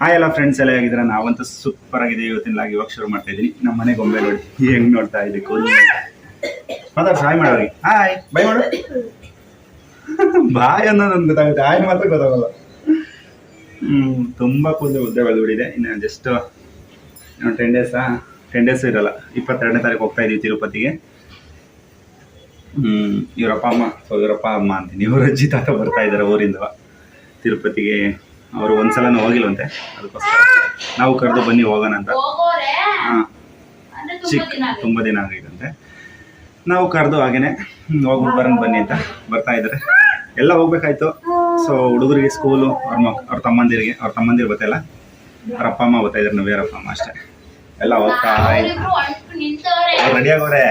Hi ಎಲ್ಲ friends ಎಲ್ಲ ಹೇಗಿದ್ರೆ ನಾವಂತೂ ಸೂಪರ್ ಆಗಿದೆ. ಇವತ್ತಿನ ಲಾಗಿ ಇವಾಗ ಶುರು ಮಾಡ್ತಾ ಇದ್ದೀನಿ. ನಮ್ಮ ಮನೆ ಗೊಂಬೆ ನೋಡಿ. ಹೆಂಗ್ ನೋಡ್ತಾ ಇದ್ದೀವಿ ಕೂದಲು ಮಾತಾಡ್ಸ ಹಾಯ್ ಮಾಡೋರಿ. ಹಾಯ್ ಬೈ ಮಾಡು. ಬಾಯ್ ಅನ್ನೋದೊಂದು ಗೊತ್ತಾಗುತ್ತೆ. ಹಾಯ್ ಮಾತ್ರ ಗೊತ್ತಾಗಲ್ಲ. ಹ್ಮ್, ತುಂಬಾ ಕೂದಲು ಉದ್ದ ಬೆಳೆದ್ಬಿಟ್ಟಿದೆ. ಇನ್ನು ಜಸ್ಟ್ ಟೆನ್ ಡೇಸಾ ಟೆನ್ ಡೇಸ್ ಇರಲ್ಲ. ಇಪ್ಪತ್ತೆರಡನೇ ತಾರೀಕು ಹೋಗ್ತಾ ಇದೀವಿ ತಿರುಪತಿಗೆ. ಹ್ಮ್, ಇವರಪ್ಪ ಅಮ್ಮ. ಸೊ ಇವರಪ್ಪ ಅಮ್ಮ ಅಂತೀನಿ. ಇವರು ಅಜ್ಜಿ ತಾತ ಬರ್ತಾ ಇದ್ದಾರೆ ಊರಿಂದ ತಿರುಪತಿಗೆ ಅವರು ಒಂದ್ಸಲನೂ ಹೋಗಿಲ್ವಂತೆ ಅದಕ್ಕೋಸ್ಕರ ನಾವು ಕರೆದು ಬನ್ನಿ ಹೋಗೋಣ ಅಂತ. ಚಿಕ್ಕ. ತುಂಬ ದಿನ ಆಗಿದಂತೆ ನಾವು ಕರೆದು ಹಾಗೇನೆ ಹೋಗ್ಬಿಟ್ಟು ಬರೋಣ ಬನ್ನಿ ಅಂತ ಬರ್ತಾ ಇದ್ದಾರೆ. ಎಲ್ಲ ಹೋಗ್ಬೇಕಾಯ್ತು. ಸೊ ಹುಡುಗರಿಗೆ ಸ್ಕೂಲು ಅವ್ರ ಮಕ್ ಅವ್ರ ತಮ್ಮಂದಿರಿಗೆ ಅವ್ರ ತಮ್ಮಂದಿರು ಗೊತ್ತಿಲ್ಲ ಅವ್ರ ಅಪ್ಪ ಅಮ್ಮ ಬರ್ತಾ ಇದ್ದಾರೆ ಅಪ್ಪ ಅಮ್ಮ ಅಷ್ಟೇ. ಎಲ್ಲ ಹೋಗ್ತಾ ರೆಡಿ ಆಗೋರೆ.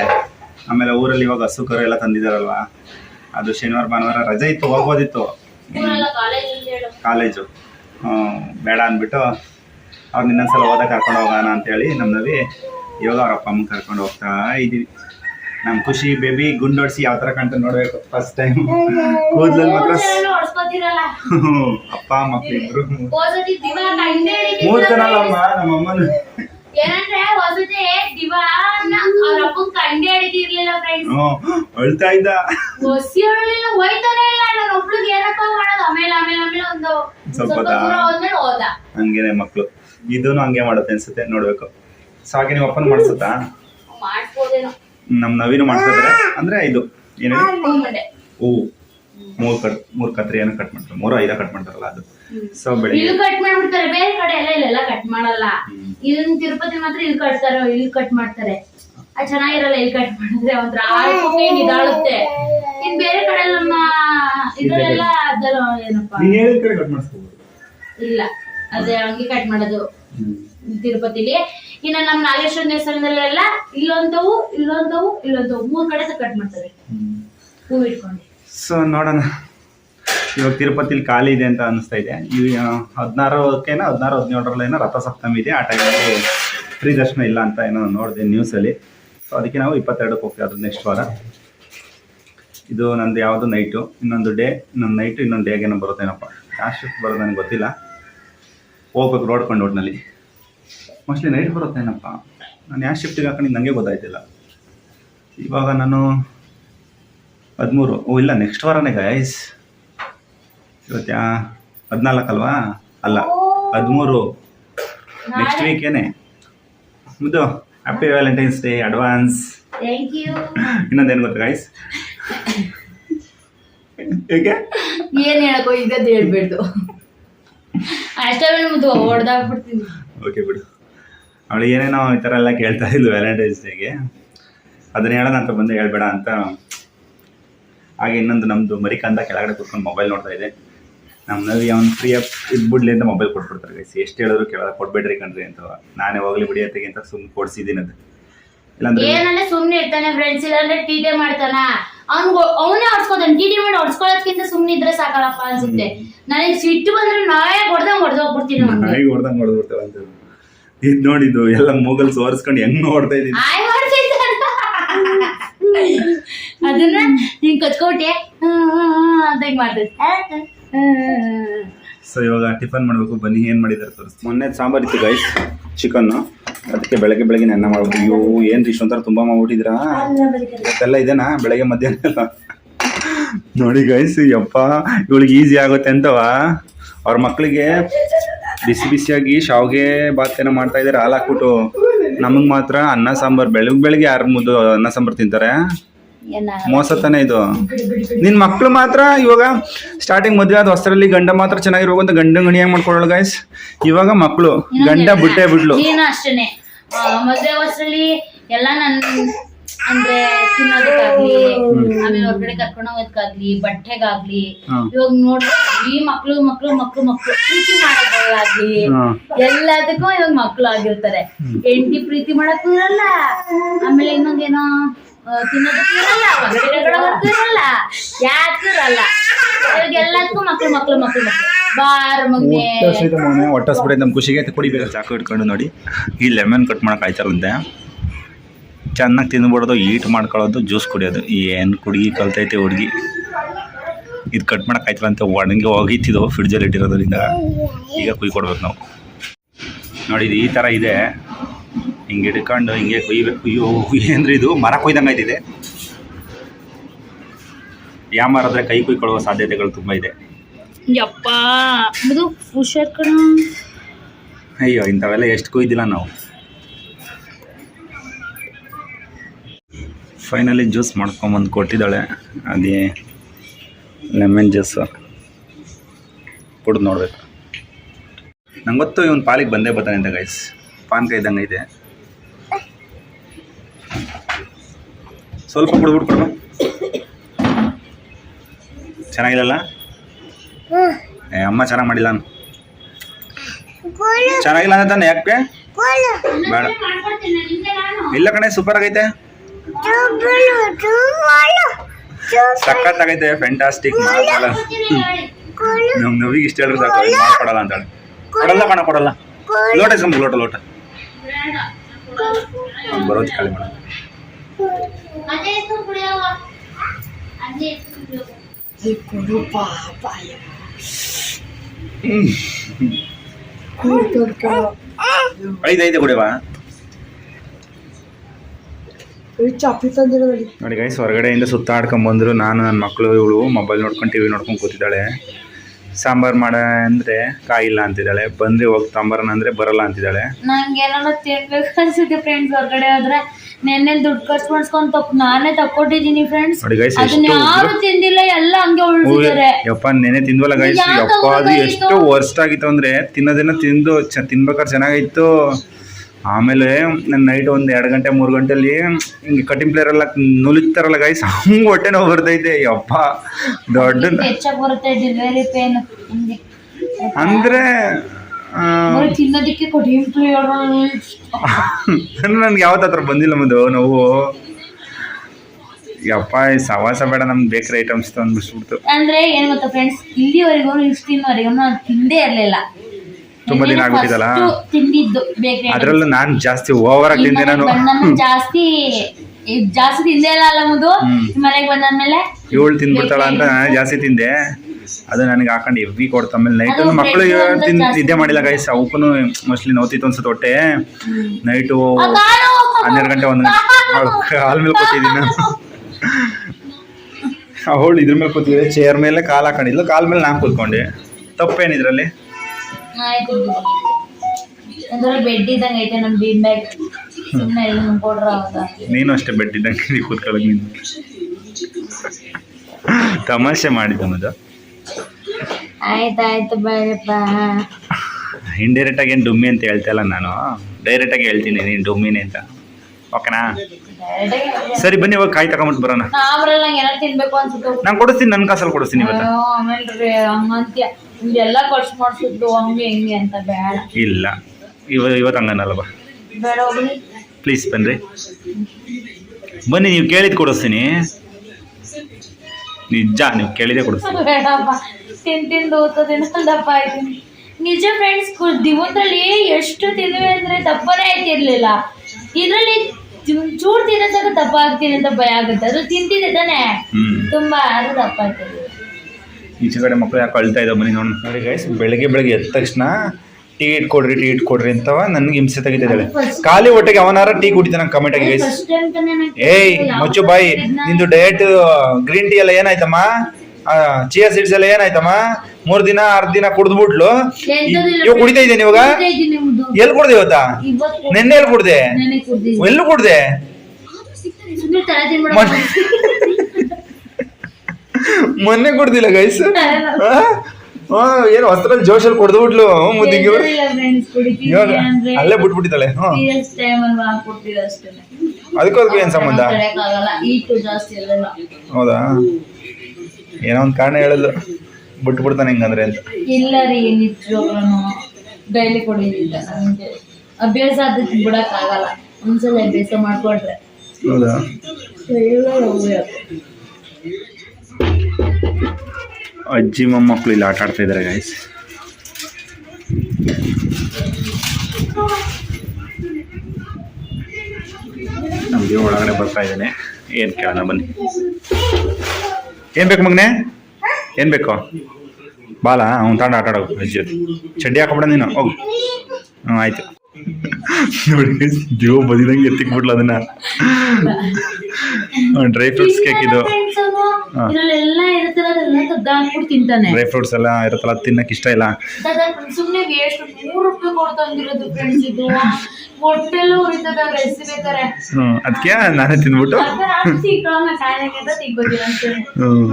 ಆಮೇಲೆ ಊರಲ್ಲಿ ಇವಾಗ ಹಸು ಕರು ಎಲ್ಲ ತಂದಿದಾರಲ್ವಾ? ಅದು ಶನಿವಾರ ಭಾನುವಾರ ರಜೆ ಇತ್ತು ಹೋಗ್ಬೋದಿತ್ತು. ಕಾಲೇಜ್ ಬೇಡ ಅಂದ್ಬಿಟ್ಟು ಅವ್ರು ಇನ್ನೊಂದ್ಸಲ ಹೋದಾಗ ಕರ್ಕೊಂಡು ಹೋಗೋಣ ಅಂತೇಳಿ ನಮ್ಮ ನವಿ ಇವಾಗ ಅವ್ರ ಅಪ್ಪ ಅಮ್ಮ ಕರ್ಕೊಂಡು ಹೋಗ್ತಾ ಇದೀವಿ. ನಮ್ಮ ಖುಷಿ ಬೇಬಿ ಗುಂಡೋಡ್ಸಿ ಯಾವ ಥರ ಕಾಣ್ತಾ ನೋಡ್ಬೇಕು ಫಸ್ಟ್ ಟೈಮ್ ಕೂದಲಲ್ಲಿ ಮಾತ್ರ ಅಪ್ಪ ಮಕ್ಕಳಿಬ್ರು ಮೂರು ಜನ ಅಲ್ಲಮ್ಮ ನಮ್ಮ ಅಮ್ಮನ. ಏನಂದ್ರೆ ಹೊಸತಿ ದಿವಾನ ಅವ್ರ ಅಪ್ಪನ್ ಕಂಡೆ ಹಿಡಿದಿರ್ಲಿಲ್ಲ ಫ್ರೆಂಡ್ಸ್ ಅಳ್ತಾ ಇದ್ದ. ಹೊಸಿ ಹೇಳಲಿಲ್ಲ ಹೋಯ್ತಾನೆ ಇಲ್ಲ. ನಾನು ಒಬ್ಳಿಗೆ ಏನಪ್ಪ ಮಾಡೋದು. ಆಮೇಲೆ ಆಮೇಲೆ ಆಮೇಲೆ ಒಂದು ಸ್ವಲ್ಪ ಹಂಗೇನೆ ಮಕ್ಳು. ಇದೂನು ಹಂಗೆ ಮಾಡುತ್ತೆ ಅನ್ಸುತ್ತೆ ನೋಡ್ಬೇಕು. ಸೊ ಹಾಗೆ ನೀವು ಓಪನ್ ಮಾಡಿಸುತ್ತಾ? ನಮ್ ನಮ್ಮ ನವೀನು ಮಾಡ್ತಿದ್ರೆ ಅಂದ್ರೆ ಇದು ಏನೇ ಹೂ ಮೂರ್ ಹೂವು ಮೂರ್ ಕಟ್ ಏನೋ ಕಟ್ ಮಾಡ್ತಾರೆ. ಮೂರು ಐದ ಕಟ್ ಮಾಡ್ತಾರಲ್ಲ ಅದು. ಸೊ ಬೆಳಿಗ್ಗೆ ಇದು ಕಟ್ ಮಾಡ್ಬಿಡ್ತಾರೆ ಬೇರೆ ಕಡೆ ಎಲ್ಲ ಇಲ್ಲೆಲ್ಲ ಕಟ್ ಮಾಡಲ್ಲ. ಇಲ್ಲಿ ತಿರುಪತಿ ಮಾತ್ರ ಇಲ್ಲಿ ಕಟ್ತಾರೆ ಇಲ್ಲಿ ಕಟ್ ಮಾಡ್ತಾರೆ. ಅದು ಚೆನ್ನಾಗಿರಲ್ಲ ಇಲ್ಲಿ ಕಟ್ ಮಾಡಿದ್ರೆ ಒಂಥರ ಇದಾಳುತ್ತೆ. ಇನ್ ಬೇರೆ ಕಡೆ ನಮ್ಮ ಇದ್ರಲ್ಲೆಲ್ಲ ಅದರ ಏನಪ್ಪಾ? ನೀನ್ ಹೇಳಿದ ಕಡೆ ಕಟ್ ಇಲ್ಲ ಅದೇ ಹಂಗೆ ಕಟ್ ಮಾಡೋದು. ತಿರುಪತಿಲಿ ಇನ್ನ ನಮ್ಮ ನಾಗೇಶ್ವರ ದೇವಸ್ಥಾನದಲ್ಲೆಲ್ಲ ಇಲ್ಲೊಂದವು ಇಲ್ಲೊಂದವು ಇಲ್ಲೊಂದವು. ಮೂರ್ ಕಡೆ ಕಟ್ ಮಾಡ್ತಾರೆ ಹೂ ಇಟ್ಕೊಂಡು. ಸೊ ನೋಡೋಣ. ಇವಾಗ ತಿರುಪತಿಲಿ ಖಾಲಿ ಇದೆ ಅಂತ ಅನಿಸ್ತಾ ಇದೆ. ಈ ಹದಿನಾರಕ್ಕೇನ ಹದಿನಾರು ಹದಿನೇಳರಲ್ಲೇನೋ ರಥಸಪ್ತಮಿ ಇದೆ. ಆ ಟೈಮಲ್ಲಿ ಫ್ರೀ ದರ್ಶನ ಇಲ್ಲ ಅಂತ ಏನೋ ನೋಡಿದೆ ನ್ಯೂಸಲ್ಲಿ ಸೊ ಅದಕ್ಕೆ ನಾವು ಇಪ್ಪತ್ತೆರಡಕ್ಕೆ ಹೋಗ್ತೀವಿ ಅದು ನೆಕ್ಸ್ಟ್ ವಾರ. ಇದು ನಂದು ಯಾವುದು ನೈಟು ಇನ್ನೊಂದು ಡೇ ಇನ್ನೊಂದು ನೈಟು ಇನ್ನೊಂದು ಡೇಗೇನೋ ಬರುತ್ತೇನಪ್ಪ ಯಾವ ಶಿಫ್ಟ್ ಬರೋದು ನನಗೆ ಗೊತ್ತಿಲ್ಲ. ಹೋಗ್ಬೇಕು ರೋಡ್ ಕೊಂಡೋಟ್ನಲ್ಲಿ ಮೋಸ್ಟ್ಲಿ ನೈಟ್ ಬರುತ್ತೇನಪ್ಪ ನಾನು ಯಾವ ಶಿಫ್ಟಿಗೆ ಹಾಕೊಂಡು ನನಗೆ ಗೊತ್ತಾಯ್ತಿಲ್ಲ. ಇವಾಗ ನಾನು ಹದಿಮೂರು. ಓ ಇಲ್ಲ ನೆಕ್ಸ್ಟ್ ವಾರನೇ ಗೈಸ್ ಇವತ್ತು ಯಾ ಹದಿನಾಲ್ಕಲ್ವಾ ಅಲ್ಲ ಹದಿಮೂರು. ನೆಕ್ಸ್ಟ್ ವೀಕೇನೆ ಇದು ಹ್ಯಾಪಿ ವ್ಯಾಲೆಂಟೈನ್ಸ್ ಡೇ ಅಡ್ವಾನ್ಸ್ ಇನ್ನೊಂದೇನು ಗೊತ್ತಾ ಗೈಸ್ ಏನ್ ಹೇಳಕೋ ಇದ್ದದ್ದು ಹೇಳ್ಬೇಡ್ದು. ಅಷ್ಟೇ ಮುದ್ದು ಹೊಡೆದಾಗ್ಬಿಡ್ತೀನಿ ಓಕೆ ಬಿಡು. ಅವಳು ಏನೇನೋ ಈ ಥರ ಎಲ್ಲ ಕೇಳ್ತಾ ಇದ್ಲು ವ್ಯಾಲೆಂಟೈನ್ಸ್ ಡೇಗೆ ಅದನ್ನ ಹೇಳೋಣ ಅಂತ ಬಂದು ಹೇಳ್ಬೇಡ ಅಂತ. ಹಾಗೆ ಇನ್ನೊಂದು ನಮ್ಮದು ಮರಿಕಂದ ಕೆಳಗಡೆ ಕೂತ್ಕೊಂಡು ಮೊಬೈಲ್ ನೋಡ್ತಾ ಇದೆ. ನಮ್ಮಲ್ಲಿ ನವಿ ಅವ್ನು ಫ್ರೀ ಆಫ್ ಇದ್ಬಿಡ್ಲಿ ಅಂತ ಮೊಬೈಲ್ ಕೊಟ್ಬಿಡ್ತಾರೆ ಗೈಸ್ ಎಷ್ಟು ಹೇಳಿದ್ರು ಕೇಳೋದ ಕೊಡ್ಬೇಡ್ರಿ ಕಣ್ರಿ ಅಂತ. ನಾನೇ ಹೋಗ್ಲಿ ಬಿಡಿ ಅಂತ ಸುಮ್ಮನೆ ಕೊಡ್ಸಿದ್ದೀನಿ ಅದು ಇಲ್ಲಾಂದ್ರೆ ಏನಂದ್ರೆ ಸುಮ್ನೆ ಇರ್ತಾನೆ ಫ್ರೆಂಡ್ಸ್ ಇಲ್ಲಾಂದ್ರೆ ಟೀಟೆ ಮಾಡ್ತಾನ. ಅವ್ನ್ ಅವನೇ ಹೊಡ್ಸ್ಕೊತಾನೆ. ಟೀಟಿ ಮಾಡಿ ಹೊಡ್ಸ್ಕೊಳೋದ್ಕಿಂತ ಸುಮ್ನೆ ಇದ್ರೆ ಸಾಕಲ್ಲಪ್ಪ ಅನ್ಸುತ್ತೆ. ನನಗೆ ಸಿಟ್ಟು ಬಂದ್ರೆ ನಾವೇ ಹೊಡೆದಂಗ್ ಹೊಡೆದೋಗ್ಬಿಡ್ತೀನಿ ಅವ್ನಿಗೆ ನಾಯಿಗೆ ಹೊಡೆದಂಗೆ ಹೊಡೆದ್ಬಿಡ್ತಾಳೆ ಅಂತ ಇದು ನೋಡಿದ್ದು ಎಲ್ಲ ಮೂಗಲ್ ಸೋರಿಸ್ಕೊಂಡು ಹೆಂಗ್ ನೋಡ್ತಾ ಇದ್ದೀನಿ. ಆಯ್ ಮಾಡ್ತಿದ್ದಾನ? ಅದನ್ನ ನೀನ್ ಕಚ್ಕೊಬಿಟ್ಟೆ ಅಂತ ಹಿಂಗ್ ಮಾಡ್ತೈತೆ ಸೊ ಇವಾಗ ಟಿಫನ್ ಮಾಡಬೇಕು. ಬನ್ನಿ, ಏನು ಮಾಡಿದ್ದಾರೆ ತೋರಿಸ್ತೀನಿ. ಮೊನ್ನೆ ಸಾಂಬಾರ್ ಇತ್ತು ಗೈಸ್ ಚಿಕನ್ನು ಅದಕ್ಕೆ ಬೆಳಗ್ಗೆ ಬೆಳಗ್ಗೆ ಎಣ್ಣೆ ಮಾಡ್ಬೇಕು ಅಯ್ಯೋ, ಏನು ರೀ ಒಂಥರ ತುಂಬ ಮಾಡ್ಬಿಟ್ಟಿದ್ರಾ ಇವತ್ತೆಲ್ಲ ಇದೇನಾ? ಬೆಳಗ್ಗೆ ಮಧ್ಯಾಹ್ನ ಎಲ್ಲ? ನೋಡಿ ಗೈಸ್ ಯಪ್ಪ, ಇವಳಿಗೆ ಈಸಿ ಆಗುತ್ತೆ ಅಂತವಾ. ಅವ್ರ ಮಕ್ಕಳಿಗೆ ಬಿಸಿ ಬಿಸಿಯಾಗಿ ಶಾವ್ಗೆ ಬಾತ್ ಏನೋ ಮಾಡ್ತಾ ಇದ್ದಾರೆ. ಹಾಲು ಹಾಕ್ಬಿಟ್ಟು ನಮಗೆ ಮಾತ್ರ ಅನ್ನ ಸಾಂಬಾರು ಬೆಳಗ್ಗೆ ಬೆಳಗ್ಗೆ ಯಾರು ಮುದ್ದು ಅನ್ನ ಸಾಂಬಾರು ತಿಂತಾರೆ? ಮೋಸ ತಾನೇ ಇದು. ನಿನ್ ಮಕ್ಳು ಮಾತ್ರ ಇವಾಗ ಸ್ಟಾರ್ಟಿಂಗ್ ಮದ್ವೆ ಆದ ಹೊಸರಲ್ಲಿ ಗಂಡ ಮಾತ್ರ ಚೆನ್ನಾಗಿರೋ ಅಂತ ಗಂಡ ಗಣಿಯಾಗಿ ಮಾಡ್ಕೊಳ್ಳೋಳು ಗಾಯ್ಸ್ ಇವಾಗ ಮಕ್ಕಳು ಗಂಡ ಬುಟ್ಟೆ ಬಿಡ್ಲು. ಅಷ್ಟೇನೆ. ಮದ್ವೆ ವರ್ಷದಲ್ಲಿ ಎಲ್ಲ ನನ್ ಅಂದ್ರೆ ತಿನ್ನೋದಕ್ಕಾಗ್ಲಿ ಆಮೇಲೆ ಹೊರಗಡೆ ಕರ್ಕೊಂಡು ಹೋಗೋದಕ್ಕಾಗ್ಲಿ ಬಟ್ಟೆಗಾಗ್ಲಿ. ಇವಾಗ ನೋಡ್ರಿ ಈ ಮಕ್ಳು ಮಕ್ಳು ಮಕ್ಳು ಮಕ್ಳು ಪ್ರೀತಿ ಮಾಡೋದಾಗ್ಲಿ. ಎಲ್ಲದಕ್ಕೂ ಇವಾಗ ಮಕ್ಳು ಆಗಿರ್ತಾರೆ. ಹೆಂಡತಿ ಪ್ರೀತಿ ಮಾಡಕ್ಕೂ ಇರಲ್ಲ. ಆಮೇಲೆ ಇನ್ನೊಂದೇನೋ? ತಿನ್ನೋದಕ್ಕೂ ಇರಲ್ಲ ಯಾಕೂ ಎಲ್ಲದಕ್ಕೂ ಮಕ್ಳು ಮಕ್ಳು ಮಕ್ಳು ಮಕ್ಳು ಬಾರ ಮಗ್ನೆ. ಒಟ್ಟಿಸ್ಬಿಡಿ ನಮ್ಮ ಖುಷಿಗೆ ಕುಡಿಬೇಕು ಚಾಕು ಇಟ್ಕೊಂಡು ನೋಡಿ ಈ ಲೆಮನ್ ಕಟ್ ಮಾಡಕ್ ಆಯ್ತಾರಂತೆ. ಚೆನ್ನಾಗಿ ತಿಂದ್ಬಿಡೋದು ಈಟ್ ಮಾಡ್ಕೊಳ್ಳೋದು ಜ್ಯೂಸ್ ಕುಡಿಯೋದು. ಏನು ಕುಡುಗಿ ಕಲ್ತೈತೆ ಹುಡುಗಿ. ಇದು ಕಟ್ ಮಾಡಕ್ ಆಯ್ತಲ್ಲ ಅಂತ ಒಣಗಿ ಹೋಗಿತ್ತಿದ್ದು ಫ್ರಿಡ್ಜಲ್ಲಿ ಇಟ್ಟಿರೋದ್ರಿಂದ. ಈಗ ಕುಯ್ಕೊಡ್ಬೇಕು ನಾವು. ನೋಡಿ ಇದು ಈ ಥರ ಇದೆ. ಹಿಂಗೆ ಹಿಡ್ಕೊಂಡು ಹಿಂಗೆ ಕೊಯ್ಬೇಕು ಅಯ್ಯೋ ಏನ್ರಿ ಇದು ಮರ ಕೊಯ್ದಂಗೆ ಆಯ್ತಿದೆ. ಯಾಮಾರಾದ್ರೆ ಕೈ ಕುಯ್ಕೊಳ್ಳುವ ಸಾಧ್ಯತೆಗಳು ತುಂಬ ಇದೆ. ಯಪ್ಪ ಇದು ಹುಷಾರ್ ಕಣ. ಅಯ್ಯೋ ಇಂಥವೆಲ್ಲ ಎಷ್ಟು ಕೊಯ್ದಿಲ್ಲ ನಾವು. ಫೈನಲಿ ಜ್ಯೂಸ್ ಮಾಡ್ಕೊಂಬಂದು ಕೊಟ್ಟಿದ್ದಾಳೆ. ಅದೇ ಲೆಮನ್ ಜ್ಯೂಸ್ ಕುಡ್ದು ನೋಡ್ಬೇಕು. ನಂಗೆ ಗೊತ್ತು ಇವನು ಪಾಲಿಗೆ ಬಂದೇ ಬರ್ತಾನೆ ಅಂತ ಗೈಸ್ ಪಾನ್ಕ ಇದ್ದಂಗೆ ಇದೆ. ಸ್ವಲ್ಪ ಕುಡ್ಬಿಟ್ಟು ಕೊಡಮ್ಮ ಚೆನ್ನಾಗಿಲ್ಲಲ್ಲ ಏ ಅಮ್ಮ ಚೆನ್ನಾಗಿ ಮಾಡಿಲ್ಲ ನಾನು ಚೆನ್ನಾಗಿಲ್ಲ ಅಂದ್ರೆ ತಾನೆ ಯಾಕೆ? ಬೇಡ. ಇಲ್ಲ ಕಣೆ ಸೂಪರ್ ಆಗೈತೆ. ಸಕ್ಕತ್ತಾಗೈತೆ ಆಗೈತೆ ಫ್ಯಾಂಟಾಸ್ಟಿಕ್ ಮಾಡ್ಕೊಡಲ್ಲ ನಮ್ ನವಿಗೆ ಇಷ್ಟ ಹೇಳಿದ್ರೆ ಸಾಕು ಮಾಡ್ಕೊಡಲ್ಲ ಅಂತಾಳೆ. ಕೊಡಲ್ಲ ಕಣ ಕೊಡಲ್ಲ. ಲೋಟ ಇಸ್ಕೊಂಬ ಲೋಟ ಲೋಟ. ಬರೋದು ಖಾಲಿ ಮಾಡ. ಐದು ಐದು ಕುಡಿಯವಾ ಚಾಪಿ ತಂದಿರೋ ನೋಡಿ ಗೈಸ್ ಹೊರಗಡೆಯಿಂದ ಸುತ್ತಾಡ್ಕೊಂಬಂದ್ರು ನಾನು ನನ್ನ ಮಕ್ಕಳು ಇವಳು ಮೊಬೈಲ್ ನೋಡ್ಕೊಂಡು ಟಿವಿ ನೋಡ್ಕೊಂಡು ಕೂತಿದ್ದಾಳೆ. ಸಾಂಬಾರು ಮಾಡ ಅಂದ್ರೆ ಕಾಯಿಲ್ಲ ಅಂತಿದ್ದಾಳೆ. ಬಂದ್ರೆ ಹೋಗಿ ಸಾಂಬಾರನ ಅಂದ್ರೆ ಬರಲ್ಲ ಅಂತಿದ್ದಾಳೆ. ನಂಗೆ ಏನಾರ ತಿನ್ಬೇಕು ಅನ್ಸುತ್ತೆ ಫ್ರೆಂಡ್ಸ್ ಹೊರಗಡೆ ಆದ್ರೆ. ನೆನ್ನೆ ದುಡ್ಡು ಖರ್ಚು ಮಾಡ್ಸ್ಕೊಂಡ್ ತಪ್ಪು ನಾನೇ ತಕ್ಕೊಟ್ಟಿದ್ದೀನಿ ಫ್ರೆಂಡ್ಸ್ ನೋಡಿ ಗೈಸ್ ಅದನ್ನ ಯಾರು ತಿಂದಿಲ್ಲ ಎಲ್ಲ ಹಂಗೆ ಉಳಿಸಿದ್ದಾರೆ ಯಪ್ಪ ನೆನೆ ತಿಂದ್ವಲ್ಲ ಗೈಸ್ ಯಪ್ಪ ಅದು ಎಷ್ಟು? ವರ್ಸ್ಟ್ ಆಗಿತ್ತು ಅಂದ್ರೆ ತಿನ್ನೋದನ್ನ ತಿಂದು ತಿನ್ಬೇಕಾದ್ರೆ ಚೆನ್ನಾಗಿತ್ತು. ಆಮೇಲೆ ನನ್ನ ನೈಟ್ ಒಂದು ಎರಡು ಗಂಟೆ ಮೂರು ಗಂಟೆಲಿ ಹಿಂಗೆ ಕಟಿಂಗ್ ಪ್ಲೇಯರ್ ಎಲ್ಲ ನುಲಿತಾರಲ್ಲ ಗೈಸ್ ಹಂಗೆ ಹೊಟ್ಟೆ ನೋವು ಬರ್ತೈತೆ ಯಪ್ಪ ದೊಡ್ಡ ಅಂದರೆ ನನ್ಗೆ ಯಾವತ್ತ ಹತ್ರ ಬಂದಿಲ್ಲ ಮದು ನೋವು. ಯಪ್ಪ ಸವಾಸ ಬೇಡ ನಮ್ಗೆ ಬೇಕ್ರಿ ಐಟಮ್ಸ್ ಅಂದ್ಬಿಟ್ಬಿಡ್ತು ಅಂದ್ರೆ ಏನ್ ಗೊತ್ತಾ ಫ್ರೆಂಡ್ಸ್ ಇಲ್ಲಿವರೆಗೂ ಇಷ್ಟಿನವರೆಗೂ ನಾನು ತಿಂದೇ ಇರ್ಲಿಲ್ಲ. ತುಂಬಾ ದಿನ ಆಗ್ಬಿಟ್ಟಿದಲ್ಲ? ತಿಂದಿದ್ದು ಬೇಕ್ರಿ ಅದರಲ್ಲೂ ನಾನು ಜಾಸ್ತಿ ಓವರ್ ಆಗಿ ತಿಂದೆ ನಾನು. ನಾನು ಜಾಸ್ತಿ ಜಾಸ್ತಿ ತಿಂದೇ ಇಲ್ಲ ಅಲ್ಲ ಮುದು? ಮನೆಗೆ ಬಂದಾದ್ಮೇಲೆ ಇವಳು ತಿಂದ್ಬಿಡ್ತಾಳ ಅಂತ ನಾನು ಜಾಸ್ತಿ ತಿಂದೆ. ಅದು ನನಗೆ ಹಾಕೊಂಡು ಎವ್ವಿ ಕೊಡ್ತಾ. ಆಮೇಲೆ ನೈಟ್ ಮಕ್ಕಳು ನಿದ್ದೆ ಮಾಡಿಲ್ಲ ಗೈಸ್ ಅವಕ್ಕೂ ಮೋಸ್ಟ್ಲಿ ನೋತಿತ್ತು ಅನ್ಸುತ್ತೆ ಹೊಟ್ಟೆ. ನೈಟು! ಹನ್ನೆರಡು ಗಂಟೆ ಒಂದು ಕಾಲ್ ಮೇಲೆ ಕೂತಿದ್ದೀನಿ ನಾನು. ಅವಳು ಇದ್ರ ಮೇಲೆ ಕೂತಿದ್ದೆ ಚೇರ್ ಮೇಲೆ ಕಾಲು ಹಾಕೊಂಡಿದ್ಲು. ಕಾಲ್ ಮೇಲೆ ನಾನು ಕೂತ್ಕೊಂಡೆ. ತಪ್ಪೇನಿದ್ರಲ್ಲಿ ಆಯ್ತು ಅಂದ್ರೆ ಬೆಡ್ ಇದ್ದಂಗೆ ಐತೆ ನಮ್ಮ ಬೀನ್ ಬ್ಯಾಗ್ ಸುಮ್ಮನೆ ಇಲ್ಲಿ ಕೊಡ್ರ ನೀನು ಅಷ್ಟೇ ಬೆಡ್ ಇದ್ದಂಗೆ ಕೂತ್ಕೊಳ್ಳಿ ಕೂತ್ಕೊಳ್ಳೋಕೆ ನೀನು. ತಮಾಷೆ ಮಾಡಿದ್ದ ಮದು ಆಯ್ತಾಯ್ತು ಬಾಯಪ್ಪ. ಇಂಡೈರೆಕ್ಟ್ ಆಗಿ ಏನು ಡುಮ್ಮಿ ಅಂತ ಹೇಳ್ತಾ ಇಲ್ಲ ನಾನು. ಡೈರೆಕ್ಟ್ ಆಗಿ ಹೇಳ್ತೀನಿ ನೀನು ಡುಮ್ಮಿನಿ ಅಂತ. ಓಕೆನಾ? ಸರಿ ಬನ್ನಿ ಇವಾಗ ಕಾಯಿ ತಗೊಂಬಿಟ್ಟು ಬರೋಣ. ನಾನು ಕೊಡಿಸ್ತೀನಿ ನನ್ನ ಕಾಸಲ್ಲಿ ಕೊಡಿಸ್ತೀನಿ ಇವತ್ತು. ಇದೆಲ್ಲ ಖರ್ಚು ಮಾಡ್ಸಿದ್ದು ಹಂಗೆ ಹೆಂಗೆ ಅಂತ ಬೇಡ. ಇಲ್ಲ. ಇವ ಇವತ್ತು ಹಂಗನಲ್ಲ ಬಾ ಬೇಡ ಹೋಗ್ಲಿ ಪ್ಲೀಸ್ ಬನ್ನಿರಿ ಬನ್ನಿ ನೀವು ಕೇಳಿದ್ದು ಕೊಡಿಸ್ತೀನಿ. ನಿಜ ನೀವು ಕೇಳಿದೆ ಕೊಡಿಸ್ತೀನಿ. ಬೇಡಪ್ಪ. ತಿನ್ ತಿಂದು ಓದ್ತದೇನೋ ದಪ್ಪ ಆಯ್ತೀನಿ. ನಿಜ ಫ್ರೆಂಡ್ಸ್ ದಿವಸದಲ್ಲಿ ಎಷ್ಟು ತಿನ್ನುವೆ ಅಂದ್ರೆ ದಪ್ಪನೇ ಆಯ್ತಿರ್ಲಿಲ್ಲ ಇದರಲ್ಲಿ ಚೂರು ತಿನ್ನೋದಾಗ ದಪ್ಪ ಆಗ್ತೀನಿ ಅಂತ ಭಯ ಆಗುತ್ತೆ. ಅದು ತಿಂತಿದೆ ತಾನೇ. ತುಂಬಾ ಅದು ದಪ್ಪ ಆಗ್ತಿರ್ಲಿಲ್ಲ ಈಚೆ ಕಡೆ ಮಕ್ಕಳು ಯಾಕೆ ಅಳ್ತಾ ಇದ್ದಾವೆ ಬನ್ನಿ ನೋಡಿ ನೋಡಿ ಗೈಸ್ ಬೆಳಗ್ಗೆ ಬೆಳಗ್ಗೆ ಎದ್ದ ತಕ್ಷಣ ಟೀ ಇಟ್ಕೊಡ್ರಿ ಟೀ ಇಟ್ಕೊಡ್ರಿ ಅಂತವ ನನ್ಗೆ ಹಿಂಸೆ ತೆಗಿತಿದ್ದಾಳೆ. ಖಾಲಿ ಹೊಟ್ಟೆಗೆ ಅವನಾರ ಟೀ ಕುಡಿತಾನೆ ಕಮೆಂಟ್ ಆಗಿ ಗೈಸ್ ಏಯ್ ಮಚ್ಚು ಬಾಯಿ ನಿಂದು ಡಯಟ್ ಗ್ರೀನ್ ಟೀ ಎಲ್ಲ ಏನಾಯ್ತಮ್ಮ? ಚಿಯಾ ಸೀಡ್ಸ್ ಎಲ್ಲ ಏನಾಯ್ತಮ್ಮ? ಮೂರ್ ದಿನ ಆರ್ ದಿನ ಕುಡ್ದ್ಬಿಟ್ಲು. ಇವಾಗ? ಕುಡಿತಾ ಇದ್ದೇನೆ ಇವಾಗ. ಎಲ್ಲಿ ಕುಡ್ದೆ ಇವತ್ತ? ನಿನ್ನೆ ಎಲ್ಲಿ ಕುಡ್ದೆ. ಎಲ್ಲೂ ಕುಡ್ದೆ. ಮೊನ್ನೆ ಕೊಡ್ದಿಲ್ಲ ಗೈಸ್ ಏನು ಹೊಸರಲ್ಲಿ ಜೋಶಲ್ಲಿ ಕುಡ್ದ್ಬಿಟ್ಲು ಮುದ್ದಿಗೆ ಎಂತದಿಲ್ಲ friends, ಕುಡಿತೀನಿ ಇವಾಗ ಅಲ್ಲೇ ಬಿಟ್ಬಿಟ್ಟಿದ್ದಾಳೆ ಹ್ಞೂ ಏನ್ ಸಂಬಂಧ? ಹೌದಾ? ಏನೋ ಒಂದು ಕಾರಣ ಹೇಳಲು ಬಿಟ್ಬಿಡ್ತಾನೆ ಹೆಂಗಂದ್ರೆ ಅಂತ. ಇಲ್ಲ ರೀ ನಿಜವಾಗ್ಲೂ ಡೈಲಿ ಕುಡಿಯೋದಿಲ್ಲ ನಮಗೆ ಅಭ್ಯಾಸ ಅದಕ್ಕೆ ಬಿಡಕ್ಕಾಗಲ್ಲ. ಒಂದ್ಸಲ ಅಭ್ಯಾಸ ಮಾಡ್ಕೊಂಡ್ರೆ ಹೌದಾ? ಅಜ್ಜಿ ಮೊಮ್ಮಕ್ಕಳು ಇಲ್ಲಿ ಆಟ ಆಡ್ತಾ ಇದ್ದಾರೆ ಗೈಸ್ ನಮಗೆ ಒಳಗಡೆ ಬರ್ತಾ ಇದ್ದಾನೆ. ಏನು ಕೇಳೋಣ, ಬನ್ನಿ. ಏನು ಬೇಕು ಮಗನೆ? ಏನು ಬೇಕು? ಬಾಲ? ಅವ್ನು ತಾಂಡ ಆಟ ಆಡೋ ಅಜ್ಜಿ ಚಡ್ಡಿ ಹಾಕೊಬಿಡ ನೀನು, ಹೋಗು. ಹ್ಞೂ ಆಯಿತು. ನೋಡಿ ಜೀವ ಬದಿದಂಗೆ ಎತ್ತಿಕ್ಬಿಟ್ಲು ಅದನ್ನ. ಡ್ರೈ ಫ್ರೂಟ್ಸ್ ಕೇಕ್ ಇದು. ಡ್ರೈ ಫ್ರೂಟ್ಸ್ ಎಲ್ಲ ಇರುತ್ತಲ್ಲ ತಿನ್ನಕ್ ಇಷ್ಟ ಇಲ್ಲ. ಸುಮ್ಮನೆ ವೇಸ್ಟ್ ಮೂರು ರೂಪಾಯಿ ಕೊಡ್ತಂದಿರೋದು ಫ್ರೆಂಡ್ಸ್ ಇದು. ಹೊಟ್ಟೆಲ್ಲ ಉರಿತದ ರೆಸಿಬೇಕಾರೆ ಹ್ಮ್ ಅದಕ್ಕೆ ನಾನೇ ತಿಂದ್ಬಿಟ್ಟು ಹ್ಮ್.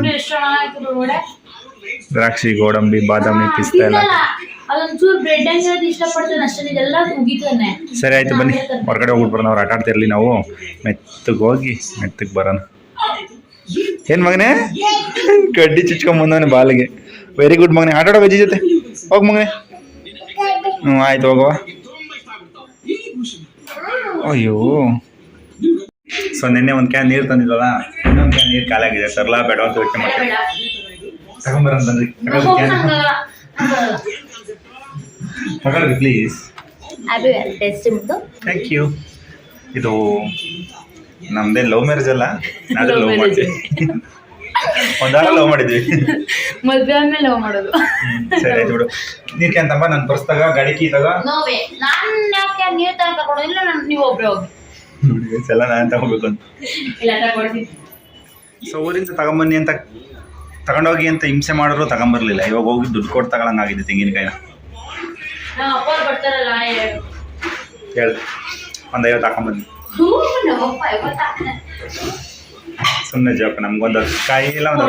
ದ್ರಾಕ್ಷಿ ಗೋಡಂಬಿ ಬಾದಾಮಿ ಪಿಸ್ತಾ ಎಲ್ಲ. ಅದೊಂಚೂರು ಬ್ರೆಡ್ ಇಷ್ಟಪಡ್ತೇನೆ ಅಷ್ಟೇ ಇದೆಲ್ಲ ಸರಿ ಆಯ್ತು ಬನ್ನಿ. ಹೊರಗಡೆ ಹೋಗ್ಬಿಟ್ಟು ಬರೋಣ ಅವ್ರು ಆಟ ಆಡ್ತಿರ್ಲಿ ನಾವು. ಮೆತ್ತಗೆ ಹೋಗಿ ಮೆತ್ತಗೆ ಬರೋಣ. ಏನ್ ಮಗನೇ? ಕಡ್ಡಿ ಚುಚ್ಕೊಂಡ್ ಬಂದವನೆ ಬಾಲಿಗೆ. ವೆರಿ ಗುಡ್ ಮಗನೇ. ಆಟ ಆಡೋ ಅಜ್ಜಿ ಜೊತೆ? ಹೋಗ್ ಮಗನೇ. ಹ್ಞೂ ಆಯ್ತು ಹೋಗುವ ಅಯ್ಯೋ. ಸೊ ನಿನ್ನೆ ಒಂದು ಕ್ಯಾನ್ ನೀರು ತಂದಿದ್ವಲ್ಲ ಇನ್ನೊಂದು ಕ್ಯಾನ್ ನೀರು ಖಾಲಿಯಾಗಿದೆ. ಸರ್ಲಾ ಬೇಡ ಅಂತ ಯೋಚನೆ ಮಾಡ್ತೀನಿ. ತಗೊಂಬರಂತಂದ್ರಿ ತಗೊಳ್ರಿ ಪ್ಲೀಸ್ ಅದು ಟೆಸ್ಟ್ ಮುದ್ದು ಥ್ಯಾಂಕ್ ಯು ಇದು ನಮ್ದೇನು ಲವ್ ಮ್ಯಾರೇಜ್ ಅಲ್ಲ? ನಾಳೆ ಲವ್. ಮಾಡಿದ್ವಿ ಒಂದಾರ ಲವ್ ಮಾಡಿದ್ವಿ. ಮದ್ವೆ ಆದ್ಮೇಲೆ ಲವ್ ಮಾಡೋದು. ಸರಿ ಆಯ್ತು ಬಿಡು. ನೀರ್ ಕ್ಯಾನ್ ನನ್ನ ನಾನು ಪರ್ಸ್ ತಗ ಗಾಡಿ ಕೀ ತಗ. ನೋವೇ ನಾನ್ ಯಾಕೆ ನೀರ್ ತಗೊಂಡು ಇಲ್ಲ ನಾನು ನೀವು ಒಬ್ರೆ ಹೋಗಿ. ಸಲ ನಾನು ತಗೋಬೇಕು ಅಂತ. ಇಲ್ಲ ತಗೊಳ್ತೀನಿ. ಸೊ ಊರಿಂದ ತಗೊಂಬನ್ನಿ ಅಂತ ತಗೊಂಡೋಗಿ ಅಂತ ಹಿಂಸೆ ಮಾಡಿದ್ರು ತಗೊಂಬರ್ಲಿಲ್ಲ. ಇವಾಗ ಹೋಗಿ ದುಡ್ಡು ಕೊಟ್ಟು ತಗೊಳಂಗಾಗಿದೆ ತೆಂಗಿನಕಾಯಿನ. ನಮ್ಮ ಅಪ್ಪ ಬರ್ತಾರಲ್ಲ ಹೇಳು ಹೇಳು. ಒಂದು ಐವತ್ತು ಹಾಕೊಂಬನ್ನಿ ನಮ್ಮಪ್ಪ ಸುಮ್ಮನೆ ಜೋಕ ನಮ್ಗೊಂದು ಕಾಯಿ ಇಲ್ಲ ಒಂದು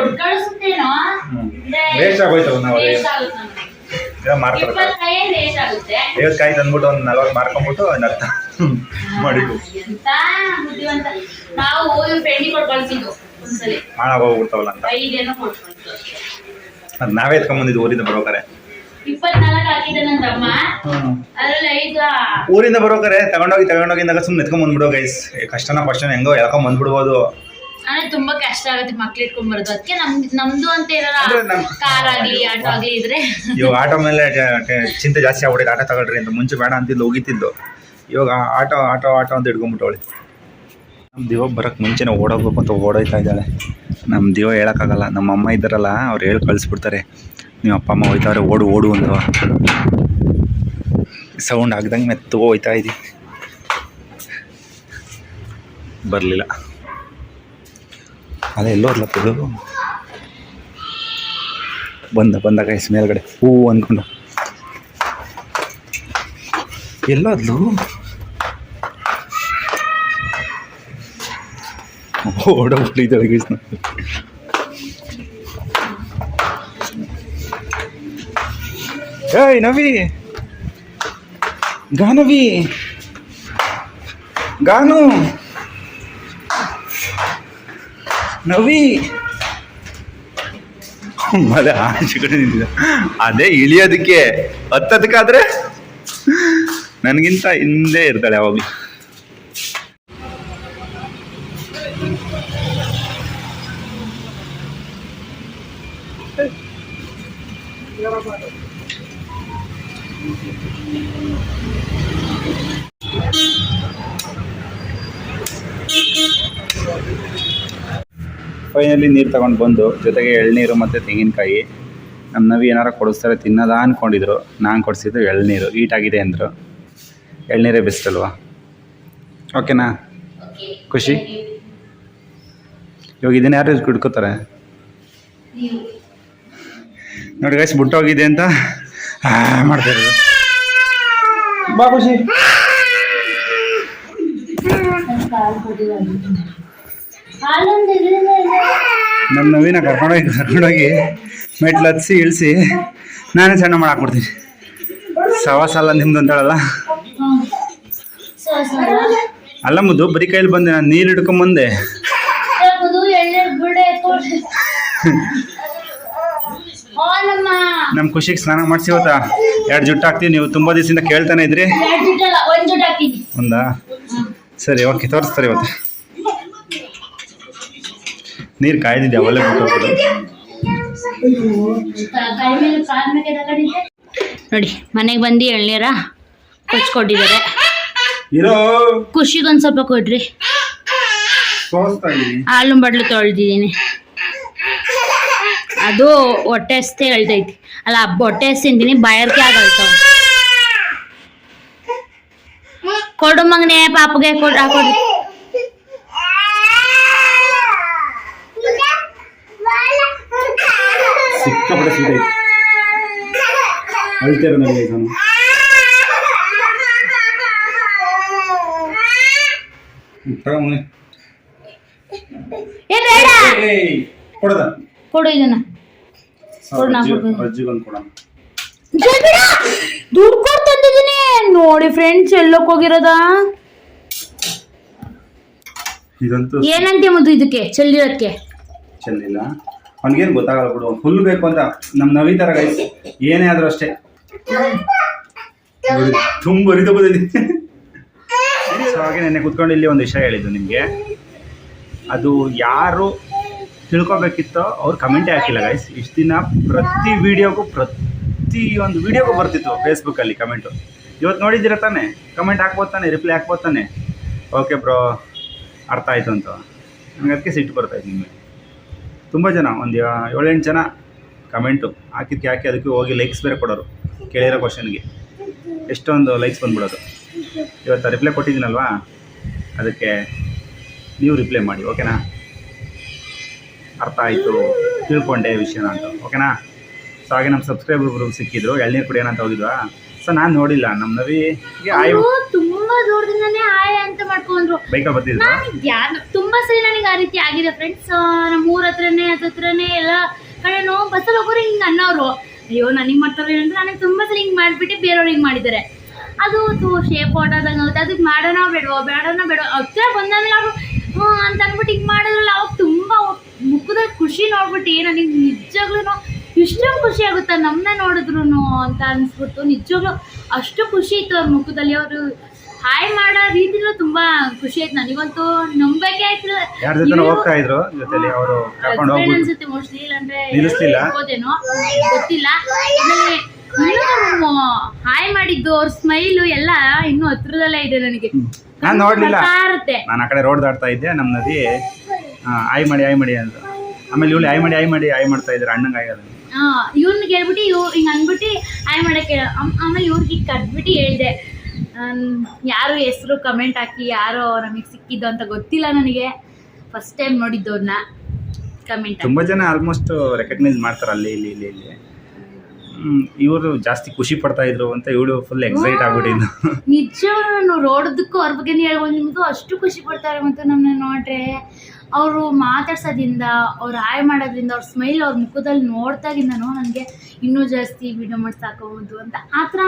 ವೇಸ್ಟ್ ಆಗೋಯ್ತು ನಾವು ಆಗುತ್ತೆ ಐವತ್ತು ಕಾಯಿ ತಂದ್ಬಿಟ್ಟು ಒಂದು ನಲ್ವತ್ತು ಮಾರ್ಕೊಂಬಿಟ್ಟು ಒಂದು ಅರ್ಥ ಮಾಡಿದ್ದು ನಾವು ಇವ್ ಫ್ರೆಂಡಿಗೆ ಕೊಟ್ಟು ಕಳ್ಸಿದ್ದು ಒಂದ್ಸಲಿ. ಹಾಳಾಗ ಹೋಗ್ಬಿಡ್ತಾವಲ್ಲ ಅಂತ ಅದು ನಾವೇ ಎತ್ಕೊಂಬಂದಿದ್ದು ಊರಿಂದ ಬರ್ಬೇಕಾರೆ ಇಪ್ಪತ್ನಾಲ್ಕು ಹಾಕಿದ ನನ್ನ ತಮ್ಮ ಅದ್ರಲ್ಲಿ ಐದು ಊರಿಂದ ಬರೋಕರೆ ತಗೊಂಡೋಗಿ ತಗೊಂಡೋಗಿ ಅಂದಾಗ ಸುಮ್ಮನೆ ಎತ್ಕೊಂಬಂದ್ಬಿಡು ಗೈಸ್ ಕಷ್ಟನ ಕಷ್ಟನ ಹೆಂಗೋ ಎಳ್ಕೊಂಡ್ ಬಂದ್ಬಿಡ್ಬೋದು. ಅಂದ್ರೆ ತುಂಬಾ ಕಷ್ಟ ಆಗುತ್ತೆ ಮಕ್ಳು ಇಟ್ಕೊಂಡ್ ಬರೋದು. ಅದಕ್ಕೆ ನಮ್ ನಮ್ದು ಅಂತ ಇರಲ್ಲ ನಮ್- ಕಾರ್ ಆಗ್ಲಿ ಆಟೋ ಆಗ್ಲಿ ಇದ್ರೆ. ಇವಾಗ ಆಟೋ ಮೇಲೆ ಚಿಂತೆ ಜಾಸ್ತಿ ಆಗ್ಬಿಟ್ಟಿದೆ. ಆಟೋ ತಗೊಳ್ರಿ ಅಂತ ಮುಂಚೆ ಬೇಡ ಅಂತಿದ್ದು ಹೋಗಿತ್ತಿದ್ದು. ಇವಾಗ ಆಟೋ ಆಟೋ ಆಟೋ ಅಂತ ಹಿಡ್ಕೊಂಬಿಟ್ಟವಳೆ ನಮ್ಮ ದಿವ ಬರೋಕ್ಕೆ ಮುಂಚೆನೇ ಓಡೋಗ್ಬೇಕು ಅಂತ ಓಡೋಯ್ತಾ ಇದ್ದಾಳೆ. ನಮ್ಮ ದಿವ ಹೇಳೋಕ್ಕಾಗಲ್ಲ. ನಮ್ಮ ಅಮ್ಮ ಇದ್ದಾರಲ್ಲ ಅವ್ರು ಹೇಳಿ ಕಳಿಸ್ಬಿಡ್ತಾರೆ. ನೀವು ಅಪ್ಪ ಅಮ್ಮ ಹೋಯ್ತಾವ್ರೆ ಓಡು ಓಡು ಅಂದ್ರು ಸೌಂಡ್ ಆಗ್ದಂಗೆ ಮೆತ್ತಗೆ ಹೋಯ್ತಾ ಇದ್ದೀನಿ ಬರಲಿಲ್ಲ. ಅದೇ ಎಲ್ಲೋ ಅದು ಬಂದ ಬಂದ ಕೈಸ್ ಮೇಲ್ಗಡೆ. ಹೂ ಅಂದ್ಕೊಂಡು ಎಲ್ಲೋದ್ಲು ಓಡೋಗ್ಬಿಟ್ಟಿದ್ದಾಳೆ ಗೈಸ್ ಏಯ್, ನವಿ. ಗಾನವಿ ಗಾನು. ನವಿ. ಅದೇ ಆಚೆ ನಿಂತಿದ್ದ ಅದೇ ಇಳಿಯೋದಕ್ಕೆ, ಹತ್ತದಕ್ಕಾದ್ರೆ ನನಗಿಂತ ಹಿಂದೆ ಇರ್ತಾಳೆ ಯಾವಾಗಲೂ. ಫೈನಲಿ ನೀರು ತಗೊಂಡು ಬಂದು ಜೊತೆಗೆ ಎಳ್ನೀರು ಮತ್ತು ತೆಂಗಿನಕಾಯಿ. ನಮ್ಮ ನವಿ ಏನಾರು ಕೊಡಿಸ್ತಾರೆ ತಿನ್ನೋದ ಅಂದ್ಕೊಂಡಿದ್ರು ನಾನು ಕೊಡಿಸಿದ್ದು ಎಳ್ನೀರು. ಈಟಾಗಿದೆ ಅಂದರು. ಎಳ್ನೀರೇ ಬೆಸ್ಟ್ ಅಲ್ವಾ? ಓಕೆನಾ ಖುಷಿ? ಇವಾಗ ಇದನ್ನ ಯಾರು ಕುಡ್ಕೋತಾರೆ? ನೋಡಿ ಗೈಸ್ ಬಿಟ್ಟೋಗಿದೆ ಅಂತ. ಆ, ಮಾಡ್ತಾ ಇರೋದು. ಬಾ ಖುಷಿ. ನಮ್ಮ ನವೀನ ಕರ್ಕೊಂಡೋಗಿ ಕರ್ಕೊಂಡೋಗಿ ಮೆಟ್ಲು ಹತ್ಸಿ ಇಳಿಸಿ ನಾನೇ ಸಣ್ಣ ಮಾಡಾಕ್ಬಿಡ್ತೀನಿ ಸವಾಸಲ್ಲ ನಿಮ್ದು ಅಂತಾಳಲ್ಲ. ಅಲ್ಲ ಮುದ್ದು ಬರೀ ಕೈಲಿ ಬಂದೆ ನಾನು ನೀರು ಹಿಡ್ಕೊಂಬಂದೆ. ನಮ್ಮ ಖುಷಿಗೆ ಸ್ನಾನ ಮಾಡಿಸಿ ಹೋತಾ ಎರಡು ಜುಟ್ಟು ಹಾಕ್ತೀವಿ ನೀವು ತುಂಬ ದಿವಸದಿಂದ ಕೇಳ್ತಾನೆ ಇದ್ರಿ. ಒಂದಾ? ಸರಿ ಓಕೆ ತೋರಿಸ್ತಾರೆ ಇವತ್ತು. ನೀರು ಕಾಯ್ದಿದ್ದೆ ಅವಲ್ಲೇ ಬಿಟ್ಟು ಕೈ ಮೇಲೆ ಕಾಲ್ ಮೇಲೆ ತಗೊಂಡಿದ್ದೆ ನೋಡಿ ಮನೆಗೆ ಬಂದು ಎಳ್ನೀರ ಕೊಚ್ಕೊಟ್ಟಿದ್ದಾರೆ. ಖುಷಿಗೊಂದು ಸ್ವಲ್ಪ ಕೊಡ್ರಿ. ಹಾಲು ಬಡ್ಲು ತೊಳ್ದಿದ್ದೀನಿ. ಅದು ಹೊಟ್ಟೆ ಹಸ್ತೆ ಹೇಳ್ತೈತಿ ಅಲ್ಲ ಹೊಟ್ಟೆ ಹಸ್ತಿಂತೀನಿ ಬಾಯರ್ಕೆ ಆಗಲ್ತಾವ ಕೊಡು ಮಗನೇ ಪಾಪಗೆ ಕೊಡ್ ಹಾಕೊಡು ಸಿಕ್ಕಾಪಟ್ಟೆ ಸ್ವೀಟ್ ಐತೆ ಇರೋ ನನಗೆ ನಾನು ತಗೊಂಬನ್ನಿ. ಏ ಬೇಡ. ಏಯ್, ಕೊಡದ. ಕೊಡು ಇದನ್ನ. ಕೊಡು, ನಾ ಕೊಡ್ತೀನಿ. ಅಜ್ಜಿಗೊಂದು ಕೊಡೋಣ ದುಡ್ಡು ಕೊಟ್ಟು ತಂದಿದ್ದೀನಿ ನೋಡಿ ಫ್ರೆಂಡ್ಸ್ ಎಲ್ಲೋಕ್ ಹೋಗಿರೋದ? ಇದಂತೂ ಏನಂತೆ ಮುದ್ದು ಇದಕ್ಕೆ? ಚೆಲ್ಲಿರೋದಕ್ಕೆ ಚೆಲ್ಲಿಲ್ಲ. ಅವ್ನಿಗೇನು ಗೊತ್ತಾಗಲ್ಲ ಬಿಡು ಫುಲ್ ಬೇಕು ಅಂತ ನಮ್ಮ ನವೀತಾರ ಗೈಸ್ ಏನೇ ಆದ್ರೂ ಅಷ್ಟೇ. ತುಂಬ ಬಂದಿದೆ ಸೊ ಹಾಗೆ ನೆನ್ನೆ ಕುತ್ಕೊಂಡು ಇಲ್ಲಿ ಒಂದು ವಿಷಯ ಹೇಳಿದ್ದು ನಿಮಗೆ. ಅದು ಯಾರು ತಿಳ್ಕೊಬೇಕಿತ್ತೋ ಅವ್ರು ಕಮೆಂಟೇ ಹಾಕಿಲ್ಲ ಗೈಸ್ ಇಷ್ಟು ದಿನ ಪ್ರತಿ ವಿಡಿಯೋಗೂ ಪ್ರತಿ ಒಂದು ವಿಡಿಯೋಗೂ ಬರ್ತಿತ್ತು ಫೇಸ್ಬುಕ್ಕಲ್ಲಿ ಕಮೆಂಟು ಇವತ್ತು ನೋಡಿದ್ದೀರ ತಾನೆ? ಕಮೆಂಟ್ ಹಾಕ್ಬೋದು ತಾನೆ? ರಿಪ್ಲೈ ಹಾಕ್ಬೋದು ತಾನೆ? ಓಕೆ ಬ್ರೋ ಅರ್ಥ ಆಯಿತು ಅಂತ. ನನಗೆ ಅದಕ್ಕೆ ಸಿಟ್ಟು ಬರ್ತಾಯಿತ್ತು ನಿಮಗೆ. ತುಂಬ ಜನ, ಒಂದು ಏಳೆಂಟು ಜನ ಕಮೆಂಟು ಹಾಕಿದ್ದಕ್ಕೆ ಹಾಕಿ ಅದಕ್ಕೆ ಹೋಗಿ ಲೈಕ್ಸ್ ಬೇರೆ ಕೊಡೋರು, ಕೇಳಿರೋ ಕ್ವಶನ್ಗೆ ಎಷ್ಟೊಂದು ಲೈಕ್ಸ್ ಬಂದ್ಬಿಡೋದು. ಇವತ್ತು ರಿಪ್ಲೈ ಕೊಟ್ಟಿದ್ದೀನಲ್ವಾ? ಅದಕ್ಕೆ ನೀವು ರಿಪ್ಲೈ ಮಾಡಿ ಓಕೆನಾ ಅರ್ಥ ಆಯಿತು, ತಿಳ್ಕೊಂಡೆ ವಿಷಯನ ಅಂತ ಓಕೆನಾ ಸೊ ಹಾಗೆ ನಮ್ಮ ಸಬ್ಸ್ಕ್ರೈಬರ್ ಸಿಕ್ಕಿದ್ರು, ಎಳ್ನೀರು ಕುಡಿಯೋಣ ಅಂತ ಹೋಗಿದ್ವಾ? ಸೊ ನಾನು ನೋಡಿಲ್ಲ ನಮ್ಮ ನವಿಗೆ ಆಯ್ ಅವ್ರು ತುಂಬಾ ದೂರದಿಂದಾನೇ ಆಯ್ ಅಂತ ಮಾಡ್ಕೊಂಡ್ರು. ಬೈಕಲ್ಲಿ ಬರ್ತಿದ್ರು? ನಾನು ಯಾರು ತುಂಬಾ ಸರಿ ನನಗೆ ಆ ರೀತಿ ಆಗಿದೆ ಫ್ರೆಂಡ್ಸ್ ನಮ್ಮ ಊರ ಹತ್ರನೇ ಅದ್ರ ಹತ್ರನೇ ಎಲ್ಲ ಕಡೆನೋ ಬಸ್ಸಲ್ಲಿ ಹೋಗೋರು ಹಿಂಗೆ ಅನ್ನೋರು ಅಯ್ಯೋ ನನಗೆ ಮಾಡ್ತಾರೆ ಅಂದ್ರೆ ನನಗೆ ತುಂಬಾ ಸರಿ ಹಿಂಗೆ ಮಾಡಿಬಿಟ್ಟು ಬೇರೆಯವ್ರಿಗೆ ಮಾಡಿದ್ದಾರೆ. ಅದು ಶೇಪ್ ಆಗುತ್ತೆ. ಅದಕ್ಕೆ ಮಾಡೋಣ ಬೇಡವೋ ಬೇಡನ ಬೇಡೋ ಹತ್ರ ಬಂದಾದ್ಮೇಲೆ ಅವರು ಹ್ಞೂ ಅಂತ ಅಂದ್ಬಿಟ್ಟು ಹಿಂಗೆ ಮಾಡಿದ್ರಲ್ಲ ಅವಾಗ ತುಂಬ ಮುಖದ ಖುಷಿ ನೋಡ್ಬಿಟ್ಟು ನನಗೆ ನಿಜಾಗ್ಲೂ ಇಷ್ಟೊಂದು ಖುಷಿ ಆಗುತ್ತಾ ನಮ್ಮನ್ನ ನೋಡಿದ್ರು ಅಂತ ಅನ್ಸ್ಬಿಟ್ಟು ನಿಜವಾಗ್ಲೂ ಅಷ್ಟು ಖುಷಿ ಇತ್ತು ಅವ್ರ ಮುಖದಲ್ಲಿ. ಅವರು ಹಾಯ್ ಮಾಡೋ ರೀತಿನು ತುಂಬಾ ಖುಷಿ ಆಯ್ತು ನನಗಂತೂ ನಂಬಕ್ಕೆ ಆಯ್ತು. ಯಾರ ಜೊತೆ ಹೋಗ್ತಾ ಇದ್ರು ಜೊತೆಲಿ ಅವರು ಕರ್ಕೊಂಡು ಹೋಗ್ಬಿಟ್ಟು ಅನ್ಸುತ್ತೆ ಮೋಸ್ಟ್ಲಿ ಇಲ್ಲಾಂದ್ರೆ ನಿಲ್ಲಿಸ್ಲಿಲ್ಲ? ಗೊತ್ತಿಲ್ಲ. ಹಾಯ್ ಮಾಡಿದ್ದು ಅವ್ರ ಸ್ಮೈಲು ಎಲ್ಲ ಇನ್ನೂ ಹತ್ರದಲ್ಲೇ ಇದೆ ನನಗೆ. ನಾನು ನೋಡಲಿಲ್ಲ. ನಾನು ಆ ಕಡೆ ರೋಡ್ ದಾಟ್ತಾ ಇದ್ದೆ ನಮ್ಮ ನದಿ. ಆಯ್ ಮಾಡಿ ಆಯ್ ಮಾಡಿ ಅಂತ ಆಮೇಲೆ ಇವಳು ಆಯ್ ಮಾಡಿ ಆಯ್ ಮಾಡಿ ಆಯ್ ಮಾಡ್ತಾ ಇದ್ರು ಅಣ್ಣಂಗೆ ಆಗಲ್ಲ ಇವ್ನ ಕೇಳ್ಬಿಟ್ಟು ಇವ್ ಹಿಂಗೆ ಅಂದ್ಬಿಟ್ಟು ಹಾಯ್ ಮಾಡಕ್ಕೆ ಆಮೇಲೆ ಇವ್ರಿಗೆ ಕದ್ಬಿಟ್ಟು ಹೇಳ್ದೆ. ಯಾರು ಹೆಸರು ಕಮೆಂಟ್ ಹಾಕಿ ಯಾರು ನಮಗೆ ಸಿಕ್ಕಿದ್ದು ಅಂತ ಗೊತ್ತಿಲ್ಲ ನನಗೆ. ಫಸ್ಟ್ ಟೈಮ್ ನೋಡಿದ್ದು ಅವ್ರನ್ನ ಕಮೆಂಟ್ ತುಂಬ ಜನ ಆಲ್ಮೋಸ್ಟ್ ರೆಕಗ್ನೈಸ್ ಮಾಡ್ತಾರೆ ಅಲ್ಲಿ ಇಲ್ಲಿ ಇಲ್ಲಿ ಇಲ್ಲಿ. ಇವರು ಜಾಸ್ತಿ ಖುಷಿ ಪಡ್ತಾ ಇದ್ರು ಅಂತ ಇವಳು ಫುಲ್ ಎಕ್ಸೈಟ್ ಆಗ್ಬಿಟ್ಟಿದ್ದು. ನಿಜ ನಾನು ರೋಡದಕ್ಕೂ ಅವ್ರ ಬಗ್ಗೆ ಹೇಳ್ಬೋದು ನಿಮಗೂ ಅಷ್ಟು ಖುಷಿ ಪಡ್ತಾರೆ ಮತ್ತು ನಮ್ಮನ್ನ ನೋಡ್ರೆ. ಅವರು ಮಾತಾಡ್ಸೋದ್ರಿಂದ ಅವ್ರು ಹಾಯ್ ಮಾಡೋದ್ರಿಂದ ಅವ್ರ ಸ್ಮೈಲ್ ಅವ್ರ ಮುಖದಲ್ಲಿ ನೋಡ್ದಾಗಿಂದನೂ ನನಗೆ ಇನ್ನೂ ಜಾಸ್ತಿ ವಿಡಿಯೋ ಮಾಡಿ ಸಾಕೋಬೋದು ಅಂತ. ಆ ಥರ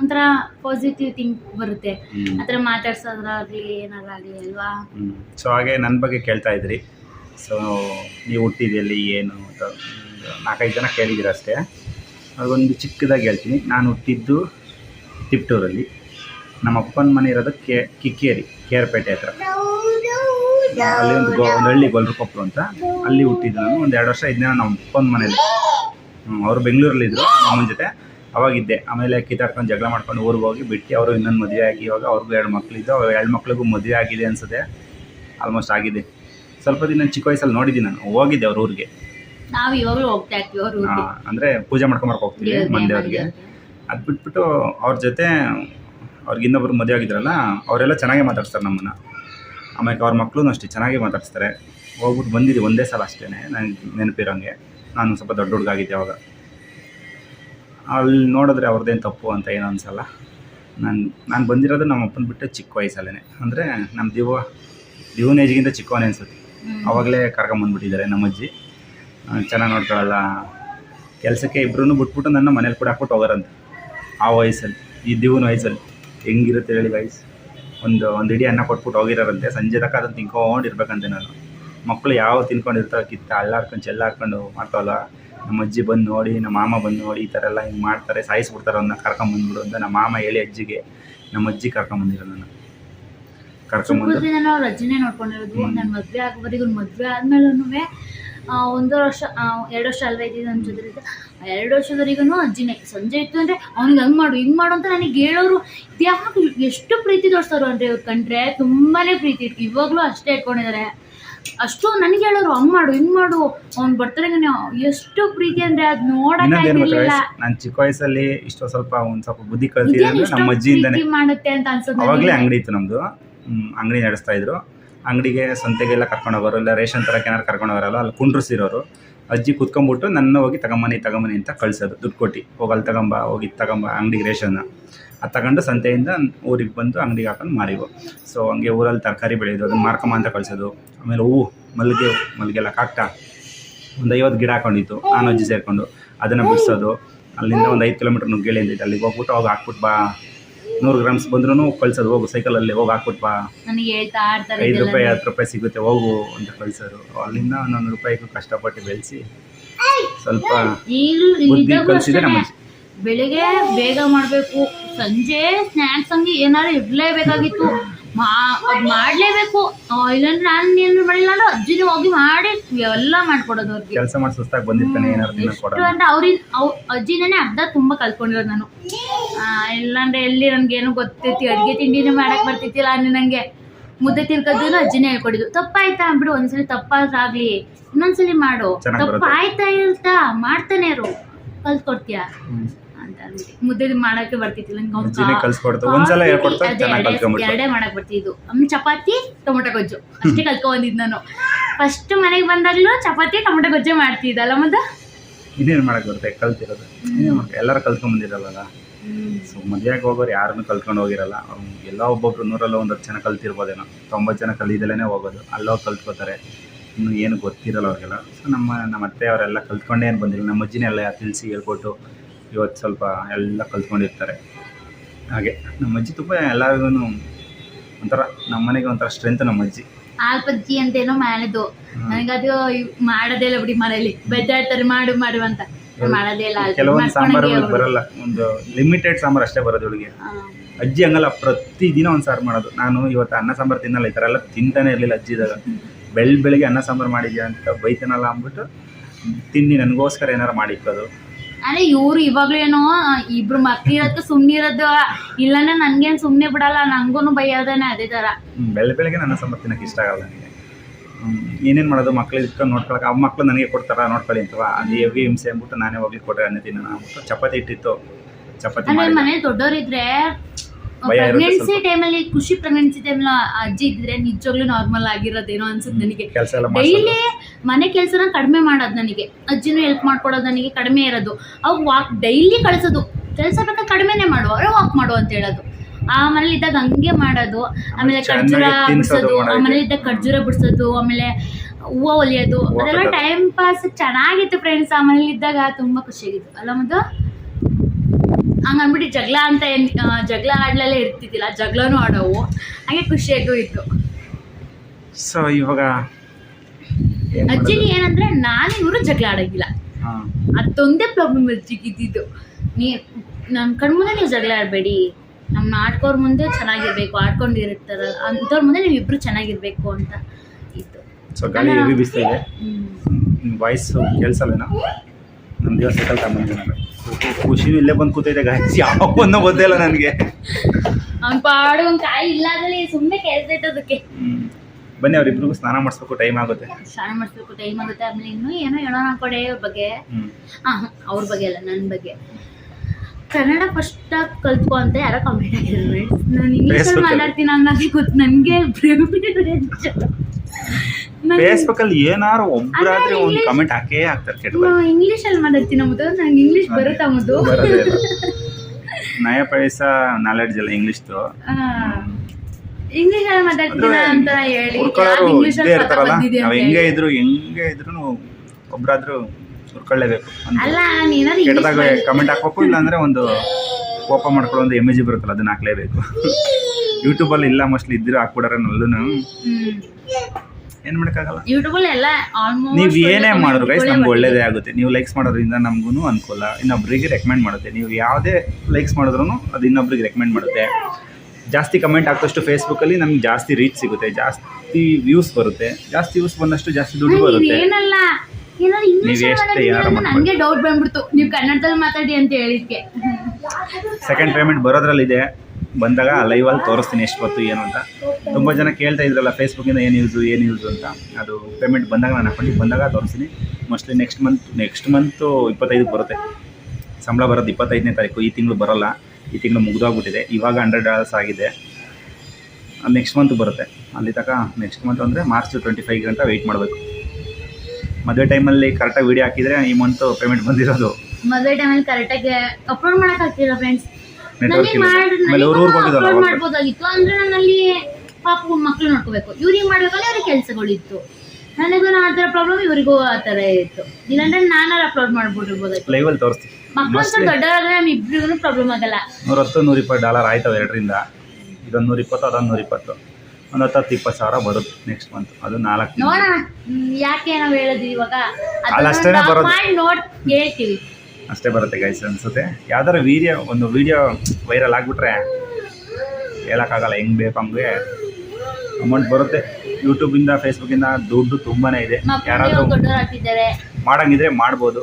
ಒಂಥರ ಪಾಸಿಟಿವ್ ಥಿಂಕ್ ಬರುತ್ತೆ. ಆ ಥರ ಮಾತಾಡ್ಸೋದ್ರಾಗಲಿ ಏನಾರಾಗಲಿ ಅಲ್ವಾ? ಸೊ ಹಾಗೆ ನನ್ನ ಬಗ್ಗೆ ಕೇಳ್ತಾ ಇದ್ರಿ. ಸೊ ನೀವು ಹುಟ್ಟಿದೆಲ್ಲಿ ಏನು ಅಂತ ನಾಲ್ಕೈದು ಜನ ಕೇಳಿದ್ದೀರ ಅಷ್ಟೇ. ಅದೊಂದು ಚಿಕ್ಕದಾಗಿ ಹೇಳ್ತೀನಿ. ನಾನು ಹುಟ್ಟಿದ್ದು ತಿಪ್ಟೂರಲ್ಲಿ. ನಮ್ಮ ಅಪ್ಪನ ಮನೆ ಇರೋದು ಕೆ ಕಿಕ್ಕೇರಿ ಕೇರ್ಪೇಟೆ ಹತ್ರ. ಅಲ್ಲಿ ಒಂದು ಗೊ ಒಂದು ಹಳ್ಳಿ ಗೊಲ್ರಕೊಪ್ಪಲು ಅಂತ. ಅಲ್ಲಿ ಹುಟ್ಟಿದ್ದು ನಾನು. ಒಂದು ಎರಡು ವರ್ಷ ಇದ್ದೆ ನಮ್ಮ ಅಪ್ಪನ ಮನೇಲಿ. ಅವರು ಬೆಂಗಳೂರಲ್ಲಿ ಇದ್ರು ಅಮ್ಮನ ಜೊತೆ. ಅವಾಗಿದ್ದೆ ಆಮೇಲೆ ಕಿತ್ತಾಡ್ಕೊಂಡು ಜಗಳ ಮಾಡ್ಕೊಂಡು ಊರಿಗೆ ಹೋಗಿ ಬಿಟ್ಟು ಅವರು ಇನ್ನೊಂದು ಮದುವೆ ಆಗಿ ಇವಾಗ ಅವ್ರಿಗೂ ಎರಡು ಮಕ್ಕಳಿದ್ದು ಅವ್ರ ಎರಡು ಮಕ್ಳಿಗೂ ಮದುವೆ ಆಗಿದೆ ಅನ್ಸುತ್ತೆ. ಆಲ್ಮೋಸ್ಟ್ ಆಗಿದೆ. ಸ್ವಲ್ಪ ದಿನ ಚಿಕ್ಕ ವಯಸ್ಸಲ್ಲಿ ನೋಡಿದ್ದೀನಿ ನಾನು. ಹೋಗಿದ್ದೆ ಅವ್ರ ಊರಿಗೆ. ಅಂದರೆ ಪೂಜೆ ಮಾಡ್ಕೊಂಬರ್ಕ್ ಹೋಗ್ತೀವಿ ಮಂದೇವ್ರಿಗೆ ಅದು ಬಿಟ್ಬಿಟ್ಟು ಅವ್ರ ಜೊತೆ ಅವ್ರಿಗೆ ಇನ್ನೊಬ್ರು ಮದುವೆ ಆಗಿದ್ರಲ್ಲ ಅವರೆಲ್ಲ ಚೆನ್ನಾಗೇ ಮಾತಾಡ್ತಾರೆ ನಮ್ಮನ್ನ. ಆಮೇಲೆ ಅವ್ರ ಮಕ್ಕಳು ಅಷ್ಟೇ ಚೆನ್ನಾಗೇ ಮಾತಾಡ್ಸ್ತಾರೆ. ಹೋಗ್ಬಿಟ್ಟು ಬಂದಿದ್ದೆ ಒಂದೇ ಸಲ ಅಷ್ಟೇ ನನಗೆ ನೆನಪಿರೋಂಗೆ. ನಾನು ಸ್ವಲ್ಪ ದೊಡ್ಡ ಹುಡುಗ ಆಗಿದ್ದೆ ಅವಾಗ. ಅಲ್ಲಿ ನೋಡಿದ್ರೆ ಅವ್ರದ್ದೇನು ತಪ್ಪು ಅಂತ ಏನೋ ಅನ್ಸಲ್ಲ. ನಾನು ನಾನು ಬಂದಿರೋದು ನಮ್ಮ ಅಪ್ಪನ ಬಿಟ್ಟು ಚಿಕ್ಕ ವಯಸ್ಸಲ್ಲೇ ಅಂದರೆ ನಮ್ಮ ದಿವ ದಿವನ ಏಜ್ಗಿಂತ ಚಿಕ್ಕವನೇ ಅನ್ಸುತ್ತೆ. ಅವಾಗಲೇ ಕರ್ಕೊಂಬಂದ್ಬಿಟ್ಟಿದ್ದಾರೆ ನಮ್ಮಜ್ಜಿ ಚೆನ್ನಾಗಿ ನೋಡ್ಕೊಳ್ಳಲ್ಲ ಕೆಲಸಕ್ಕೆ ಇಬ್ಬರೂ ಬಿಟ್ಬಿಟ್ಟು ನನ್ನ ಮನೇಲಿ ಕೂಡ ಹಾಕ್ಬಿಟ್ಟು ಹೋಗೋರಂತೆ. ಆ ವಯಸ್ಸಲ್ಲಿ ಈ ದಿವನ ವಯಸ್ಸಲ್ಲಿ. ಹೆಂಗಿರುತ್ತೆ ಹೇಳಿ ವಯಸ್ಸು ಒಂದು ಒಂದು ಇಡೀ ಅನ್ನ ಕೊಟ್ಬಿಟ್ಟು ಹೋಗಿರೋರಂತೆ. ಸಂಜೆ ತನಕ ಅದನ್ನು ತಿನ್ಕೊಂಡಿರ್ಬೇಕಂತೆ ನಾನು. ಮಕ್ಕಳು ಯಾವ ತಿನ್ಕೊಂಡಿರ್ತಾವೆ ಕಿತ್ತ ಅಲ್ಲಾಡ್ಕೊಂಡು ಚೆಲ್ಲಾಡ್ಕೊಂಡು ಮಾಡ್ತಾವಲ್ಲ. ನಮ್ಮ ಅಜ್ಜಿ ಬಂದು ನೋಡಿ, ನಮ್ಮ ಮಾಮ ಬಂದು ನೋಡಿ ಈ ಥರ ಎಲ್ಲ ಹಿಂಗೆ ಮಾಡ್ತಾರೆ, ಸಾಯಿಸ್ಬಿಡ್ತಾರೆ ಅವನ್ನ ಕರ್ಕೊಂಬಂದ್ಬಿಡು ಅಂತ ನಮ್ಮ ಮಾಮ ಹೇಳಿ ಅಜ್ಜಿಗೆ. ನಮ್ಮ ಅಜ್ಜಿ ಕರ್ಕೊಂಬಂದಿರೋ ನಾನು ಕರ್ಕೊಂಬಂದು ಅವ್ರ ಅಜ್ಜಿನೇ ನೋಡ್ಕೊಂಡಿರೋದು. ನನ್ನ ಮದುವೆ ಆಗೋವರೆಗೂ ಮದುವೆ ಆದ್ಮೇಲೂ ಒಂದು ವರ್ಷ ಎರಡು ವರ್ಷ ಅಲ್ವಾ ಇದ್ದಿದ್ದು ನನ್ನ ಜೊತೆ ಎರಡು ವರ್ಷದವರೆಗೂ ಅಜ್ಜಿನೇ. ಸಂಜೆ ಇತ್ತು ಅಂದರೆ ಅವ್ನಿಗೆ ಹಂಗೆ ಮಾಡು ಹಿಂಗೆ ಮಾಡು ಅಂತ ನನಗೆ ಹೇಳೋರು ಯಾಕೆ ಎಷ್ಟು ಪ್ರೀತಿ ತೋರಿಸ್ತಾರೋ ಅಂದರೆ ಇವ್ರು ಕಂಡ್ರೆ ತುಂಬಾ ಪ್ರೀತಿ ಇತ್ತು. ಇವಾಗಲೂ ಅಷ್ಟೇ ಇಟ್ಕೊಂಡಿದ್ದಾರೆ ಅಷ್ಟು ನನಗೆ ಹೇಳೋರು ಹಂಗ್ ಮಾಡು ಹಿಂಗೆ ಮಾಡು. ಅವ್ನು ಬರ್ತಾರೆ ಎಷ್ಟು ಪ್ರೀತಿ ಅಂದ್ರೆ ಅದು ನೋಡೋಕ್ಕಾಗಿರಲಿಲ್ಲ ನಾನು ಚಿಕ್ಕ ವಯಸ್ಸಲ್ಲಿ ಇಷ್ಟು ಸ್ವಲ್ಪ ಒಂದು ಸ್ವಲ್ಪ ಬುದ್ಧಿ ಕಲ್ತಿದ್ದೆ ನಮ್ಮ ಅಜ್ಜಿಯಿಂದಾನೆ. ಮಾಡುತ್ತೆ ಅಂತ ಅನ್ಸುತ್ತೆ ಅವಾಗಲೇ ಅಂಗಡಿ ಇತ್ತು ನಮ್ಮದು ಅಂಗಡಿ ನಡೆಸ್ತಾ ಇದ್ರು. ಅಂಗಡಿಗೆ ಸಂತೆಗೆಲ್ಲ ಕರ್ಕೊಂಡು ಹೋಗೋರು, ಇಲ್ಲ ರೇಷನ್ ತರಕ್ಕೆ ಏನಾರು ಕರ್ಕೊಂಡು ಹೋಗೋರಲ್ಲ ಅಲ್ಲಿ ಕುಂಡ್ರಿಸಿರೋರು, ಅಜ್ಜಿ ಕುತ್ಕೊಂಡ್ಬಿಟ್ಟು ನನ್ನ ಹೋಗಿ ತಗೊಂಬನಿ ತಗೊಂಬನಿ ಅಂತ ಕಳಿಸೋದು, ದುಡ್ಡು ಕೊಟ್ಟು. ಹೋಗಿ ಅಲ್ಲಿ ತಗೊಂಬ, ಹೋಗಿ ತಗೊಂಬ ಅಂಗಡಿಗೆ ರೇಷನ್ನ. ಅದು ತಗೊಂಡು ಸಂತೆಯಿಂದ ಊರಿಗೆ ಬಂದು ಅಂಗಡಿಗೆ ಹಾಕೊಂಡು ಮಾರಿವು. ಸೊ ಹಂಗೆ ಊರಲ್ಲಿ ತರಕಾರಿ ಬೆಳೆಯೋದು, ಅದನ್ನು ಮಾರ್ಕಮ್ಮ ಅಂತ ಕಳಿಸೋದು. ಆಮೇಲೆ ಹೂವು ಮಲ್ಲಿಗೆ ಮಲ್ಲಿಗೆ ಎಲ್ಲ ಕಾಕ್ಟ ಒಂದು ಐವತ್ತು ಗಿಡ ಹಾಕೊಂಡಿತ್ತು, ನಾನು ಅಜ್ಜಿ ಸೇರಿಕೊಂಡು. ಅದನ್ನು ಬಿಡಿಸೋದು. ಅಲ್ಲಿಂದ ಒಂದು ಐದು ಕಿಲೋಮೀಟ್ರ್ ನುಗ್ಗೇಳಿ ಅಲ್ಲಿಗೆ ಹೋಗ್ಬಿಟ್ಟು ಅವಾಗ ಹಾಕ್ಬಿಟ್ಟು ಬಾ. ನೂರು ಗ್ರಾಮ್ಸ್ ಬಂದ್ರೂ ಕಳ್ಸೋದು ಹೋಗು ಸೈಕಲಲ್ಲಿ ಹೋಗಿ ಹಾಕ್ಬಿಟ್ಟು ಬಾ ನನಗೆ ಹೇಳ್ತಾ ಇರ್ತಾರೆ ಐದು ಇದೆಲ್ಲ. ರೂಪಾಯಿ ಹತ್ತು ರೂಪಾಯಿ ಸಿಗುತ್ತೆ ಹೋಗು ಅಂತ ಕಳ್ಸೋರು. ಅಲ್ಲಿಂದ ಒಂದೊಂದು ರೂಪಾಯಿಗೂ ಕಷ್ಟಪಟ್ಟು ಬೆಳೆಸಿ ಸ್ವಲ್ಪ ಈಗ್ಲೂ ಬುದ್ಧಿ ಇದ್ದಾಗೂ ಕಲಿಸಿದೆ ನಮ್ಮ ಬೆಳಿಗ್ಗೆ ಬೇಗ ಮಾಡಬೇಕು. ಸಂಜೆ ಸ್ನಾಕ್ಸ್ ಹಂಗೆ ಏನಾದ್ರು ಇರ್ಲೇಬೇಕಾಗಿತ್ತು ಮಾ ಅದ್ ಮಾಡ್ಲೇಬೇಕು. ಇಲ್ಲ ಇಲ್ಲಾಂದ್ರೆ ನಾನು ಏನು ಮಾಡಿಲ್ಲ ಅಂದ್ರೆ ಅಜ್ಜಿನೇ ಹೋಗಿ ಮಾಡಿ ಎಲ್ಲ ಮಾಡ್ಕೊಡೋದು ಅವ್ರಿಗೆ. ಕೆಲಸ ಮಾಡಿ ಸುಸ್ತಾಗಿ ಬಂದಿರ್ತಾನೆ ಎಷ್ಟು ಕೊಡೋಣ ಅಂದ್ರೆ ಅವ್ರಿನ್ ಅವ್ ಅಜ್ಜಿನೇ ಅರ್ಧ ತುಂಬಾ ಕಲ್ತ್ಕೊಂಡಿರೋದು ನಾನು. ಆ, ಇಲ್ಲಾಂದ್ರೆ ಎಲ್ಲಿ ನನ್ಗೆ ಏನು ಗೊತ್ತೈತಿ ಅಡ್ಗೆ ತಿಂಡಿನೇ ಮಾಡಕ್ ಬರ್ತಿತ್ತಿಲ್ಲ ಅಂದ್ರೆ ನಂಗೆ ಮುದ್ದೆ ತಿರ್ಕದ್ದು ಅಜ್ಜಿನೇ ಹೇಳ್ಕೊಡಿದ್ದು. ತಪ್ಪಾಯ್ತಾ ಬಿಡು ಒಂದ್ಸಲಿ ತಪ್ಪಾಗ್ಲಿ ಇನ್ನೊಂದ್ಸಲಿ ಮಾಡು. ಚೆನ್ನಾಗ್ ಬರುತ್ತೆ. ತಪ್ಪಾಯ್ತಾ ಇಲ್ತಾ ಮಾಡ್ತಾನೆ ಇರು. ಕಲ್ತ್ಕೊಡ್ತೀಯ? ಹ್ಮ್. ಅಂತ. ಮುದ್ದೆ ಮಾಡಕ್ಕೆ ಬರ್ತಿತ್ತಿಲ್ಲ ನಂಗೆ ಅವ್ನ್ ಅಜ್ಜಿನೇ ಕಾ- ಕಲ್ಸ್ಕೊಡ್ತು ಒಂದ್ಸಲ ಕಾಫಿ ಹೇಳ್ಕೊಡ್ತಾ ಚೆನ್ನಾಗಿ ಎರಡೇ- ಕಲ್ತ್ಕೊಂಡ್ಬಿಟ್ಟು ಎರಡೇ ಮಾಡಕ್ ಬರ್ತಿದ್ದು. ಚಪಾತಿ ಟೊಮೊಟೊ ಗೊಜ್ಜು. ಅಷ್ಟೇ ಕಲ್ತ್ಕೊಂಡ್ ನಾನು. ಫಸ್ಟ್ ಮನೆಗೆ ಬಂದಾಗ್ಲೂ ಚಪಾತಿ ಟೊಮೊಟೊ ಗೊಜ್ಜೆ ಮಾಡ್ತಿದ್ದಲ್ಲ ಮತ್ತೆ ಇನ್ನೇನು ಮಾಡಕ್ ಬರುತ್ತೆ? ಕಲ್ತಿರೋದು. ಎಲ್ಲರೂ ಕಲ್ತ್ಕೊಂಡ್ ಬಂದಿರಲ್ಲ ಸೊ ಮದುವೆಗೆ ಹೋಗೋರು ಯಾರನ್ನು ಕಲ್ತ್ಕೊಂಡು ಹೋಗಿರಲ್ಲ. ಎಲ್ಲ ಒಬ್ಬೊಬ್ರು ನೂರಲ್ಲ ಒಂದು ಹತ್ತು ಜನ ಕಲ್ತಿರ್ಬೋದೇನೋ. ತೊಂಬತ್ತು ಜನ ಕಲಿದಲೇ ಹೋಗೋದು. ಅಲ್ಲೋಗಿ ಕಲ್ತ್ಕೋತಾರೆ. ಇನ್ನು ಏನು ಗೊತ್ತಿರಲ್ಲ ಅವ್ರಿಗೆಲ್ಲ. ಸೊ ನಮ್ಮ ನಮ್ಮ ಅತ್ತೆ ಅವರೆಲ್ಲ ಕಲ್ತ್ಕೊಂಡೇ ಏನು ಬಂದಿಲ್ಲ. ನಮ್ಮ ಅಜ್ಜಿನೇ ಎಲ್ಲ ತಿಳಿಸಿ ಹೇಳ್ಕೊಟ್ಟು ಇವತ್ತು ಸ್ವಲ್ಪ ಎಲ್ಲ ಕಲ್ತ್ಕೊಂಡಿರ್ತಾರೆ. ಹಾಗೆ ನಮ್ಮ ಅಜ್ಜಿ ತುಂಬ ಎಲ್ಲರಿಗೂ ಒಂಥರ ನಮ್ಮ ಮನೆಗೆ ಒಂಥರ ಸ್ಟ್ರೆಂತ್ ನಮ್ಮ ಅಜ್ಜಿ. ಆಲ್ಪಜ್ಜಿ ಅಂತ ಏನೋ ಮಾಡಿದ್ದು ನನಗದು ಮಾಡೋದೇ ಇಲ್ಲ ಬಿಡಿ ಮನೇಲಿ. ಬೆದ್ದಾಡ್ತಾರೆ ಮಾಡು ಮಾಡು ಅಂತ. ಮಾಡೋದೇ ಇಲ್ಲ. ಕೆಲವೊಂದು ಸಾಂಬಾರು ಬರಲ್ಲ. ಒಂದು ಲಿಮಿಟೆಡ್ ಸಾಂಬಾರು ಅಷ್ಟೇ ಬರೋದು ಇವಳಿಗೆ. ಅಜ್ಜಿ ಹಂಗಲ್ಲ ಪ್ರತಿದಿನ ಒಂದು ಸಾರು ಮಾಡೋದು. ನಾನು ಇವತ್ತು ಅನ್ನ ಸಾಂಬಾರು ತಿನ್ನಲ್ಲ ಈ ಥರ ಎಲ್ಲ ತಿಂತಾನೆ ಇರಲಿಲ್ಲ ಅಜ್ಜಿದಾಗ ಬೆಳ್ ಬೆಳಿಗ್ಗೆ ಅನ್ನ ಸಾಂಬಾರು ಮಾಡಿದ್ಯಾ ಅಂತ ಬೈತನಲ್ಲ ಅಂದ್ಬಿಟ್ಟು ತಿಂಡಿ ನನಗೋಸ್ಕರ ಏನಾರು ಮಾಡಿಕ್ಕೋದು ಅಲ್ಲ ಇವ್ರು ಇವಾಗ್ಲೂ ಏನೋ ಇಬ್ರು ಸುಮ್ಮನೆ ಸುಮ್ನಿರೋದು ಇಲ್ಲಾಂದ್ರೆ ನನ್ಗೇನ್ ಸುಮ್ನೆ ಬಿಡಲ್ಲ ನಂಗೂನು ಬೈಯೋದೇನೆ ಅದೇ ತರ ಬೆಳ್ ಬೆಳಗ್ಗೆ ನನ್ನ ಸಾಂಬಾರು ತಿನ್ನಕ್ಕೆ ಇಷ್ಟ ಆಗಲ್ಲ ನನಗೆ. ಏನೇನು ಮಾಡೋದು ಮಕ್ಳು ಇಟ್ಕೊಂಡು ನೋಡ್ಕೊಳಕ್ಕೆ ಆ ಮಕ್ಳು ನನಗೆ ಕೊಡ್ತಾರ ನೋಡ್ಕೊಳ್ಳಿ ಅಂತವ ಅದು ಎವಿ ಹಿಂಸೆ ಅಂದ್ಬಿಟ್ಟು ನಾನೇ ಹೋಗ್ಲಿಕ್ಕೆ ಕೊಟ್ಟರೆ ಅನ್ನ ತಿನ್ನೋಣ ಅಂದ್ಬಿಟ್ಟು ಚಪಾತಿ ಇಟ್ಟಿತ್ತು. ಚಪಾತಿ ಅಂದ್ರೆ ಮನೆ ಇರುತ್ತೆ ಪ್ರೆಗ್ನೆನ್ಸಿ. ಟೈಮಲ್ಲಿ ಖುಷಿ ಪ್ರೆಗ್ನೆನ್ಸಿ ಟೈಮಲ್ಲಿ ಅಜ್ಜಿ ಇದ್ರೆ ನಿಜವಾಗ್ಲೂ ನಾರ್ಮಲ್ ಆಗಿರೋದೇನೋ ಅನ್ಸುತ್ತೆ ನನಗೆ. ಡೈಲಿ ಮನೆ ಕೆಲಸನ ಕಡಿಮೆ ಮಾಡೋದು ನನಗೆ. ಅಜ್ಜಿನೂ ಹೆಲ್ಪ್ ಮಾಡ್ಕೊಡೋದು ನನಗೆ ಕಡಿಮೆ ಇರೋದು. ಅವ್ ವಾಕ್ ಡೈಲಿ ಕಳಿಸೋದು. ಕೆಲಸ ಬೇಕಾದ್ರೆ ಕಡಿಮೆನೆ ಮಾಡು ಅವರೇ ವಾಕ್ ಮಾಡು ಅಂತ ಹೇಳೋದು. ಆ ಮನೇಲಿ ಇದ್ದಾಗ ಹಂಗೆ ಮಾಡೋದು. ಆಮೇಲೆ ಖರ್ಜೂರ ಬಿಡಿಸೋದು ಆ. ಮನೇಲಿ ಇದ್ದಾಗ ಖರ್ಜೂರ ಬಿಡಿಸೋದು ಆಮೇಲೆ ಹೂವು ಹೊಲಿಯೋದು ಹೂವ ಅದೆಲ್ಲ ಟೈಮ್ ಪಾಸ್ ಚೆನ್ನಾಗಿತ್ತು ಫ್ರೆಂಡ್ಸ್ ಆ ಮನೇಲಿ ಇದ್ದಾಗ ತುಂಬಾ ಖುಷಿಯಾಗಿತ್ತು ಅಲ್ಲ ಮತ್ತು ಹಂಗ ಅಂದ್ಬಿಟ್ಟು ಜಗಳ ಅಂತ ಏನ್ ಜಗಳ ಆಡ್ಲೆಲ್ಲ ಇರ್ತಿದ್ದಿಲ್ಲ ಜಗಳನೂ ಆಡೋವು ಹಾಗೆ ಖುಷಿಯಾಗೂ ಇತ್ತು. ಸೊ ಇವಾಗ? ಅಜ್ಜಿಗೆ ಏನಂದ್ರೆ ನಾನು ಇವರು ಜಗಳ ಆಡಂಗಿಲ್ಲ. ಅದೊಂದೇ ಪ್ರಾಬ್ಲಮ್ ಅಜ್ಜಿಗಿದ್ದಿದ್ದು ನೀ ನಮ್ಮ ಕಣ್ಮುಂದೆ ನೀವು ಜಗಳ ಆಡಬೇಡಿ ನಮ್ಮ ಆಡ್ಕೋರ್ ಮುಂದೆ ಚೆನ್ನಾಗಿರ್ಬೇಕು ಆಡ್ಕೊಂಡಿರ್ತಾರ ಅಂಥವ್ರ ಮುಂದೆ ನೀವು ಇಬ್ರು ಚೆನ್ನಾಗಿರ್ಬೇಕು ಅಂತ ಇತ್ತು. ಸೊ ಗಾಳಿ. ವಾಯ್ಸು ಕೇಳಿಸಲ್ಲೇನೋ ನಮ್ಮ ದೇವ್ರ ಸೈಕಲ್ ತಗೊಂಬಂದಿದ್ದೆ ನಾನು. ಖುಷಿನೂ ಇಲ್ಲೇ ಬಂದು ಕೂತೈತೆ ಗಾಯ್ಸ್ ಯಾವ ಒಂದು ಗೊತ್ತಿಲ್ಲ ನನಗೆ. ಅವ್ನ್ ಪಾಡು ಒಂದ್ ಕಾಯಿ ಇಲ್ಲ ಅದ್ರಲ್ಲಿ ಸುಮ್ಮನೆ ಕೆಲ್ಸೈತೆ ಅದಕ್ಕೆ ಬನ್ನಿ ಅವ್ರಿಬ್ರಿಗೂ ಸ್ನಾನ ಮಾಡಿಸ್ಬೇಕು ಟೈಮ್ ಆಗುತ್ತೆ. ಸ್ನಾನ ಮಾಡಿಸ್ಬೇಕು ಟೈಮ್ ಆಗುತ್ತೆ. ಆಮೇಲೆ ಇನ್ನೂ ಏನೋ ಹೇಳೋಣ ಕೊಡೆ ಬಗ್ಗೆ. ಆ ಹಾಂ ಅವ್ರ ಬಗ್ಗೆ ಅಲ್ಲ ನನ್ನ ಬಗ್ಗೆ. ಕನ್ನಡ ಫಸ್ಟ್ ಆಗಿ ಕಲ್ತ್ಕೊ ಅಂತ ಯಾರೋ ಕಮೆಂಟ್ ಆಗಿದ್ರು ನಾನು ಇಂಗ್ಲೀಷಲ್ಲಿ. ಮಾತಾಡ್ತೀನಿ ಅನ್ನೋದಕ್ಕೆ ಗೊತ್ತು. ನನಗೆ ಫೇಸ್ಬುಕ್ಕಲ್ಲಿ ಏನಾದ್ರು ಒಬ್ಬರಾದ್ರೆ ಒಂದು ಕಮೆಂಟ್ ಹಾಕೇ ಹಾಕ್ತಾರೆ ಕೆಟ್ಟ ಇಂಗ್ಲೀಷಲ್ಲಿ ಮಾತಾಡ್ತೀನಿ ಮುದ್ದು ನಂಗೆ ಇಂಗ್ಲಿಷ್ ಬರುತ್ತಾ ಮುದ್ದು ನಯ ಪೈಸ ನಾಲೆಡ್ಜ್ ಇಲ್ಲ ಇಂಗ್ಲೀಷ್ದು ಇಂಗ್ಲೀಷಲ್ಲಿ ಮಾತಾಡ್ತೀನಿ ಅಂತ ಹೇಳಿ. ಇಂಗ್ಲಿಷ್ ಇಂಗ್ಲೀಷ್ ಇರ್ತಾರಲ್ಲ? ನಾವು ಹೆಂಗೆ. ಇದ್ರು ಹೆಂಗೆ ಇದ್ರು ಒಬ್ರಾದ್ರೂ ಹುರ್ಕೊಳ್ಳೇಬೇಕು ಅಲ್ಲ ನೀನಾದ್ರು ಕೆಟ್ಟದಾಗ ಇಂಗ್ಲೀಷ್ ಕಮೆಂಟ್ ಹಾಕ್ಬೇಕು ಇಲ್ಲಾಂದ್ರೆ ಒಂದು ಕೋಪ ಮಾಡ್ಕೊಳ್ಳೋ ಒಂದು ಎಮೇಜ್ ಬರುತ್ತಲ್ಲ ಅದನ್ನ ಹಾಕ್ಲೇಬೇಕು. ಯೂಟ್ಯೂಬಲ್ಲಿ ಇಲ್ಲ ಮೋಸ್ಟ್ಲಿ ಇದ್ರೆ ಹಾಕ್ಬಿಡಾರೆ ನಲ್ಲೂ ಏನು ಮಾಡಕ್ಕಾಗಲ್ಲ? ಯೂಟ್ಯೂಬಲ್ಲಿ ಎಲ್ಲ ಆಲ್ಮೋಸ್ಟ್ ನೀವು ಏನೇ ಮಾಡಿದ್ರು ಗೈಸ್ ನಮ್ಗೆ ಒಳ್ಳೇದೇ ಆಗುತ್ತೆ. ನೀವು ಲೈಕ್ಸ್ ಮಾಡೋದ್ರಿಂದ ನಮಗೂ ಅನುಕೂಲ. ಇನ್ನೊಬ್ರಿಗೆ ರೆಕಮೆಂಡ್ ಮಾಡುತ್ತೆ. ನೀವು ಯಾವುದೇ ಲೈಕ್ಸ್ ಮಾಡಿದ್ರು ಅದು ಇನ್ನೊಬ್ರಿಗೆ ರೆಕಮೆಂಡ್ ಮಾಡುತ್ತೆ. ಜಾಸ್ತಿ ಕಮೆಂಟ್ ಹಾಕೋಷ್ಟು ಫೇಸ್ಬುಕ್ಕಲ್ಲಿ ನಮ್ಗೆ ಜಾಸ್ತಿ ರೀಚ್ ಸಿಗುತ್ತೆ. ಜಾಸ್ತಿ ವ್ಯೂಸ್ ಬರುತ್ತೆ. ಜಾಸ್ತಿ ವ್ಯೂಸ್ ಬಂದಷ್ಟು ಜಾಸ್ತಿ ದುಡ್ಡು ಬರುತ್ತೆ. ಏನಲ್ಲ ಇಂಗ್ಲೀಷ್ ಯಾರು ನನಗೆ ಡೌಟ್ ಬಂದ್ಬಿಡ್ತು. ನೀವು ಕನ್ನಡದಲ್ಲಿ ಮಾತಾಡಿ ಅಂತ ಹೇಳಿದ್ಕೆ. ಸೆಕೆಂಡ್ ಪೇಮೆಂಟ್ ಬರೋದ್ರಲ್ಲಿದೆ. ಬಂದಾಗ ಲೈವಲ್ಲಿ ತೋರಿಸ್ತೀನಿ ಎಷ್ಟು ಹೊತ್ತು ಏನು ಅಂತ. ತುಂಬ ಜನ ಕೇಳ್ತಾ ಇದ್ರಲ್ಲ ಫೇಸ್ಬುಕ್ಕಿಂದ ಏನು ಯೂಸು ಏನು ಯೂಸು ಅಂತ. ಅದು ಪೇಮೆಂಟ್ ಬಂದಾಗ ನಾನು ಅಕೌಂಟಿಗೆ ಬಂದಾಗ ತೋರಿಸ್ತೀನಿ. Mostly next month next month ಇಪ್ಪತ್ತೈದಕ್ಕೆ ಬರುತ್ತೆ. ಸಂಬಳ ಬರೋದು ಇಪ್ಪತ್ತೈದನೇ ತಾರೀಕು, ಈ ತಿಂಗಳು ಬರೋಲ್ಲ. ಈ ತಿಂಗಳು ಮುಗಿದೋಗ್ಬಿಟ್ಟಿದೆ. ಇವಾಗ ಹಂಡ್ರೆಡ್ ಡಾಲರ್ಸ್ ಆಗಿದೆ. ನೆಕ್ಸ್ಟ್ ಮಂತ್ ಬರುತ್ತೆ. ಅಲ್ಲಿ ತನಕ ನೆಕ್ಸ್ಟ್ ಮಂತ್ ಅಂದರೆ ಮಾರ್ಚ್ ಟ್ವೆಂಟಿ ಫೈವ್ ಗಂಟ ವೆಯ್ಟ್ ಮಾಡಬೇಕು. ಮದುವೆ ಟೈಮಲ್ಲಿ ಕರೆಕ್ಟಾಗಿ ವೀಡಿಯೋ ಹಾಕಿದರೆ ಈ ಮಂತು ಪೇಮೆಂಟ್ ಬಂದಿರೋದು. ಮದುವೆ ಟೈಮಲ್ಲಿ ಕರೆಕ್ಟಾಗಿ ಅಪ್ಲೋಡ್ ಮಾಡೋಕ್ಕಾಗ್ತಿಲ್ಲ ಫ್ರೆಂಡ್ಸ್ ನೆಟ್ವರ್ಕ್ ಇಲ್ಲ. ಆಮೇಲೆ ಅವ್ರ ಊರಿಗೆ ಹೋಗಿದ್ದಲ್ಲ ಅವಾಗ. ಮಾಡ್ಬೋದಾಗಿತ್ತು. ಅಂದ್ರೆ ನನ್ನಲ್ಲಿ ಪಾಪ ಮಕ್ಳು ನೋಡ್ಕೋಬೇಕು. ಇವ್ರಿಗೆ ಮಾಡ್ಬೇಕಂದ್ರೆ ಅವ್ರಿಗೆ ಕೆಲ್ಸಗಳಿತ್ತು. ನನಗೂ ಆ ಥರ ಪ್ರಾಬ್ಲಮ್ ಇವರಿಗೂ ಆ ಥರ ಇತ್ತು. ಇಲ್ಲಾಂದ್ರೆ ನಾನು ಅಪ್ಲೋಡ್ ಮಾಡ್ಬಿಟ್ಟಿರ್ಬೋದಾಗಿತ್ತು ಲೈವಲ್ಲಿ ತೋರಿಸ್ತೀವಿ ಮಕ್ಳು ದೊಡ್ಡ ಮೋಸ್ಟ್ಲಿ ದೊಡ್ಡವರಾದ್ರೆ ನಮ್ ಇಬ್ರಿಗೂ ಪ್ರಾಬ್ಲಮ್ ಆಗಲ್ಲ. ನೂರತ್ತು ನೂರಿಪ್ಪತ್ತು ಡಾಲರ್ ಆಯ್ತವೆ ಎರಡರಿಂದ. ಇದೊಂದು ನೂರಿಪ್ಪತ್ತು ಅದೊಂದು ನೂರಿಪ್ಪತ್ತು. ಒಂದು ಹತ್ತು ಹತ್ತು ಇಪ್ಪತ್ತು ಸಾವಿರ ಬರುತ್ತೆ ನೆಕ್ಸ್ಟ್ ಮಂತ್ ಅದು ನಾಲ್ಕು ನೋಡೋಣ. ಹ್ಮ್, ಯಾಕೆ ನಾವು ಹೇಳೋದು ಇವಾಗ? ಬರೋದು. ಮಾಡಿ ನೋಡ್ ಹೇಳ್ತೀವಿ. ಅಷ್ಟೇ ಬರುತ್ತೆ ಗೈಸ್ ಅನ್ಸುತ್ತೆ. ಯಾವ್ದಾರು ವೀಡಿಯೋ ಒಂದು ವೀಡಿಯೋ ವೈರಲ್ ಆಗಿಬಿಟ್ರೆ ಹೇಳೋಕ್ಕಾಗಲ್ಲ ಹೆಂಗೆ ಬೇಕು ಹಂಗೆ ಅಮೌಂಟ್ ಬರುತ್ತೆ. ಯೂಟ್ಯೂಬಿಂದ ಫೇಸ್ಬುಕ್ಕಿಂದ ದುಡ್ಡು ತುಂಬಾ ಇದೆ. ಯಾರಾದರೂ ಮಾಡೋಂಗಿದ್ರೆ ಮಾಡ್ಬೋದು.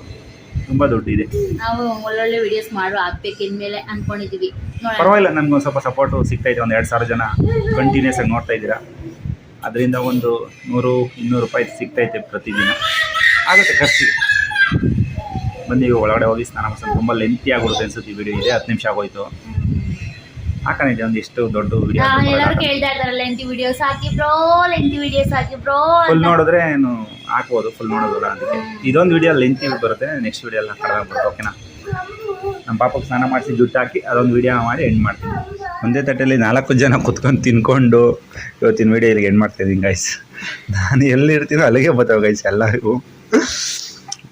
ತುಂಬ ದುಡ್ಡಿದೆ. ನಾವು ಒಳ್ಳೊಳ್ಳೆ ವಿಡಿಯೋಸ್ ಮಾಡು ಆಗ್ಬೇಕು ಇನ್ಮೇಲೆ ಪರವಾಗಿಲ್ಲ ನಮ್ಗೊಂದು ಸ್ವಲ್ಪ ಸಪೋರ್ಟು ಸಿಗ್ತೈತೆ ಒಂದು ಎರಡು ಸಾವಿರ ಜನ ಕಂಟಿನ್ಯೂಸ್ ಆಗಿ ನೋಡ್ತಾ ಇದ್ದೀರಾ. ಅದರಿಂದ ಒಂದು ನೂರು ಇನ್ನೂರು ರೂಪಾಯಿ ಸಿಗ್ತೈತೆ ಪ್ರತಿದಿನ. ಆಗುತ್ತೆ ಖರ್ಚಿಗೆ. ಬನ್ನಿ ಈಗ ಒಳಗಡೆ ಹೋಗಿ ಸ್ನಾನ ಮಾಡ್ಸೋದು ತುಂಬ ಲೆಂತಿ ಆಗ್ಬಿಡುತ್ತೆ ಅನ್ಸುತ್ತೆ ಈ ವಿಡಿಯೋ ಇದೆ. ಹತ್ತು ನಿಮಿಷ ಆಗೋಯ್ತು. ಹಾಕೊಂಡಿದ್ದೆ ಒಂದು ಎಷ್ಟು ದೊಡ್ಡ ವಿಡಿಯೋ ಎಲ್ಲರೂ ಕೇಳ್ತಾ ಇದಾರೆ ಲೆಂತಿ ವಿಡಿಯೋಸ್ ಹಾಕಿ ಬ್ರೋ ಲೆಂತಿ ವಿಡಿಯೋಸ್ ಹಾಕಿ ಬ್ರೋ ಫುಲ್ ನೋಡಿದ್ರೆ ಏನು ಹಾಕ್ಬೋದು ಫುಲ್ ನೋಡೋದಿಲ್ಲ ಅದಕ್ಕೆ. ಇದೊಂದು ವಿಡಿಯೋ ಲೆಂತಿ ಬರುತ್ತೆ ನೆಕ್ಸ್ಟ್ ವಿಡಿಯೋ ಎಲ್ಲ ಕಡಿಮೆ ಬರುತ್ತೆ ಓಕೆನಾ ನಮ್ಮ ಪಾಪಕ್ಕೆ ಸ್ನಾನ ಮಾಡಿಸಿ ಜುಟ್ಟು ಹಾಕಿ ಅದೊಂದು ವಿಡಿಯೋ ಮಾಡಿ ಎಂಡ್ ಮಾಡ್ತೀನಿ. ಒಂದೇ ತಟ್ಟೆಯಲ್ಲಿ ನಾಲ್ಕು ಜನ ಕುತ್ಕೊಂಡು ತಿನ್ಕೊಂಡು ಇವತ್ತಿನ ವಿಡಿಯೋ ಇಲ್ಲಿಗೆ ಎಂಡ್ ಮಾಡ್ತಾಯಿದ್ದೀನಿ ಗೈಸ್ ನಾನು ಎಲ್ಲಿ ಇರ್ತೀನೋ ಅಲ್ಲಿಗೆ ಬರ್ತಾವೆ ಗೈಸ್ ಎಲ್ಲರಿಗೂ.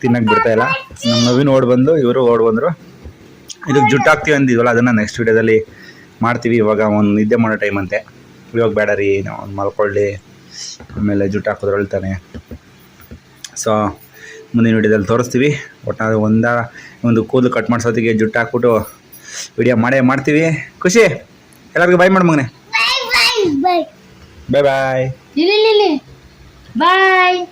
ತಿನ್ನಕ್ಕೆ ಬಿಡ್ತಾ ಇಲ್ಲ. ನಮ್ಮ ನವೀನ್ ಓಡ್ ಬಂದು ಇವರು ಓಡ್ ಬಂದರು. ಇದಕ್ಕೆ ಜುಟ್ಟು ಹಾಕ್ತೀವಿ ಅಂದಿದ್ವಲ್ಲ ಅದನ್ನು ನೆಕ್ಸ್ಟ್ ವಿಡಿಯೋದಲ್ಲಿ ಮಾಡ್ತೀವಿ. ಇವಾಗ ಒಂದು ನಿದ್ದೆ ಮಾಡೋ ಟೈಮ್ ಅಂತೆ. ಇವಾಗ ಬೇಡ ರೀ ಒಂದು ಮಲ್ಕೊಳ್ಳಿ. ಆಮೇಲೆ ಜುಟ್ಟು ಹಾಕಿದ್ರೆ ಅಳ್ತಾನೆ. ಸೊ ಮುಂದಿನ ವಿಡಿಯೋದಲ್ಲಿ ತೋರಿಸ್ತೀವಿ. ಒಟ್ಟು ಒಂದ ಒಂದು ಕೂದಲು ಕಟ್ ಮಾಡ್ಸೋತ್ತಿಗೆ ಜುಟ್ಟು ಹಾಕ್ಬಿಟ್ಟು ವಿಡಿಯೋ ಮಾಡೇ ಮಾಡ್ತೀವಿ. ಖುಷಿ? ಎಲ್ಲರಿಗೂ ಬಾಯ್ ಮಾಡಿ ಮಗನೆ. ಬಾಯ್ ಬಾಯ್ ಬಾಯ್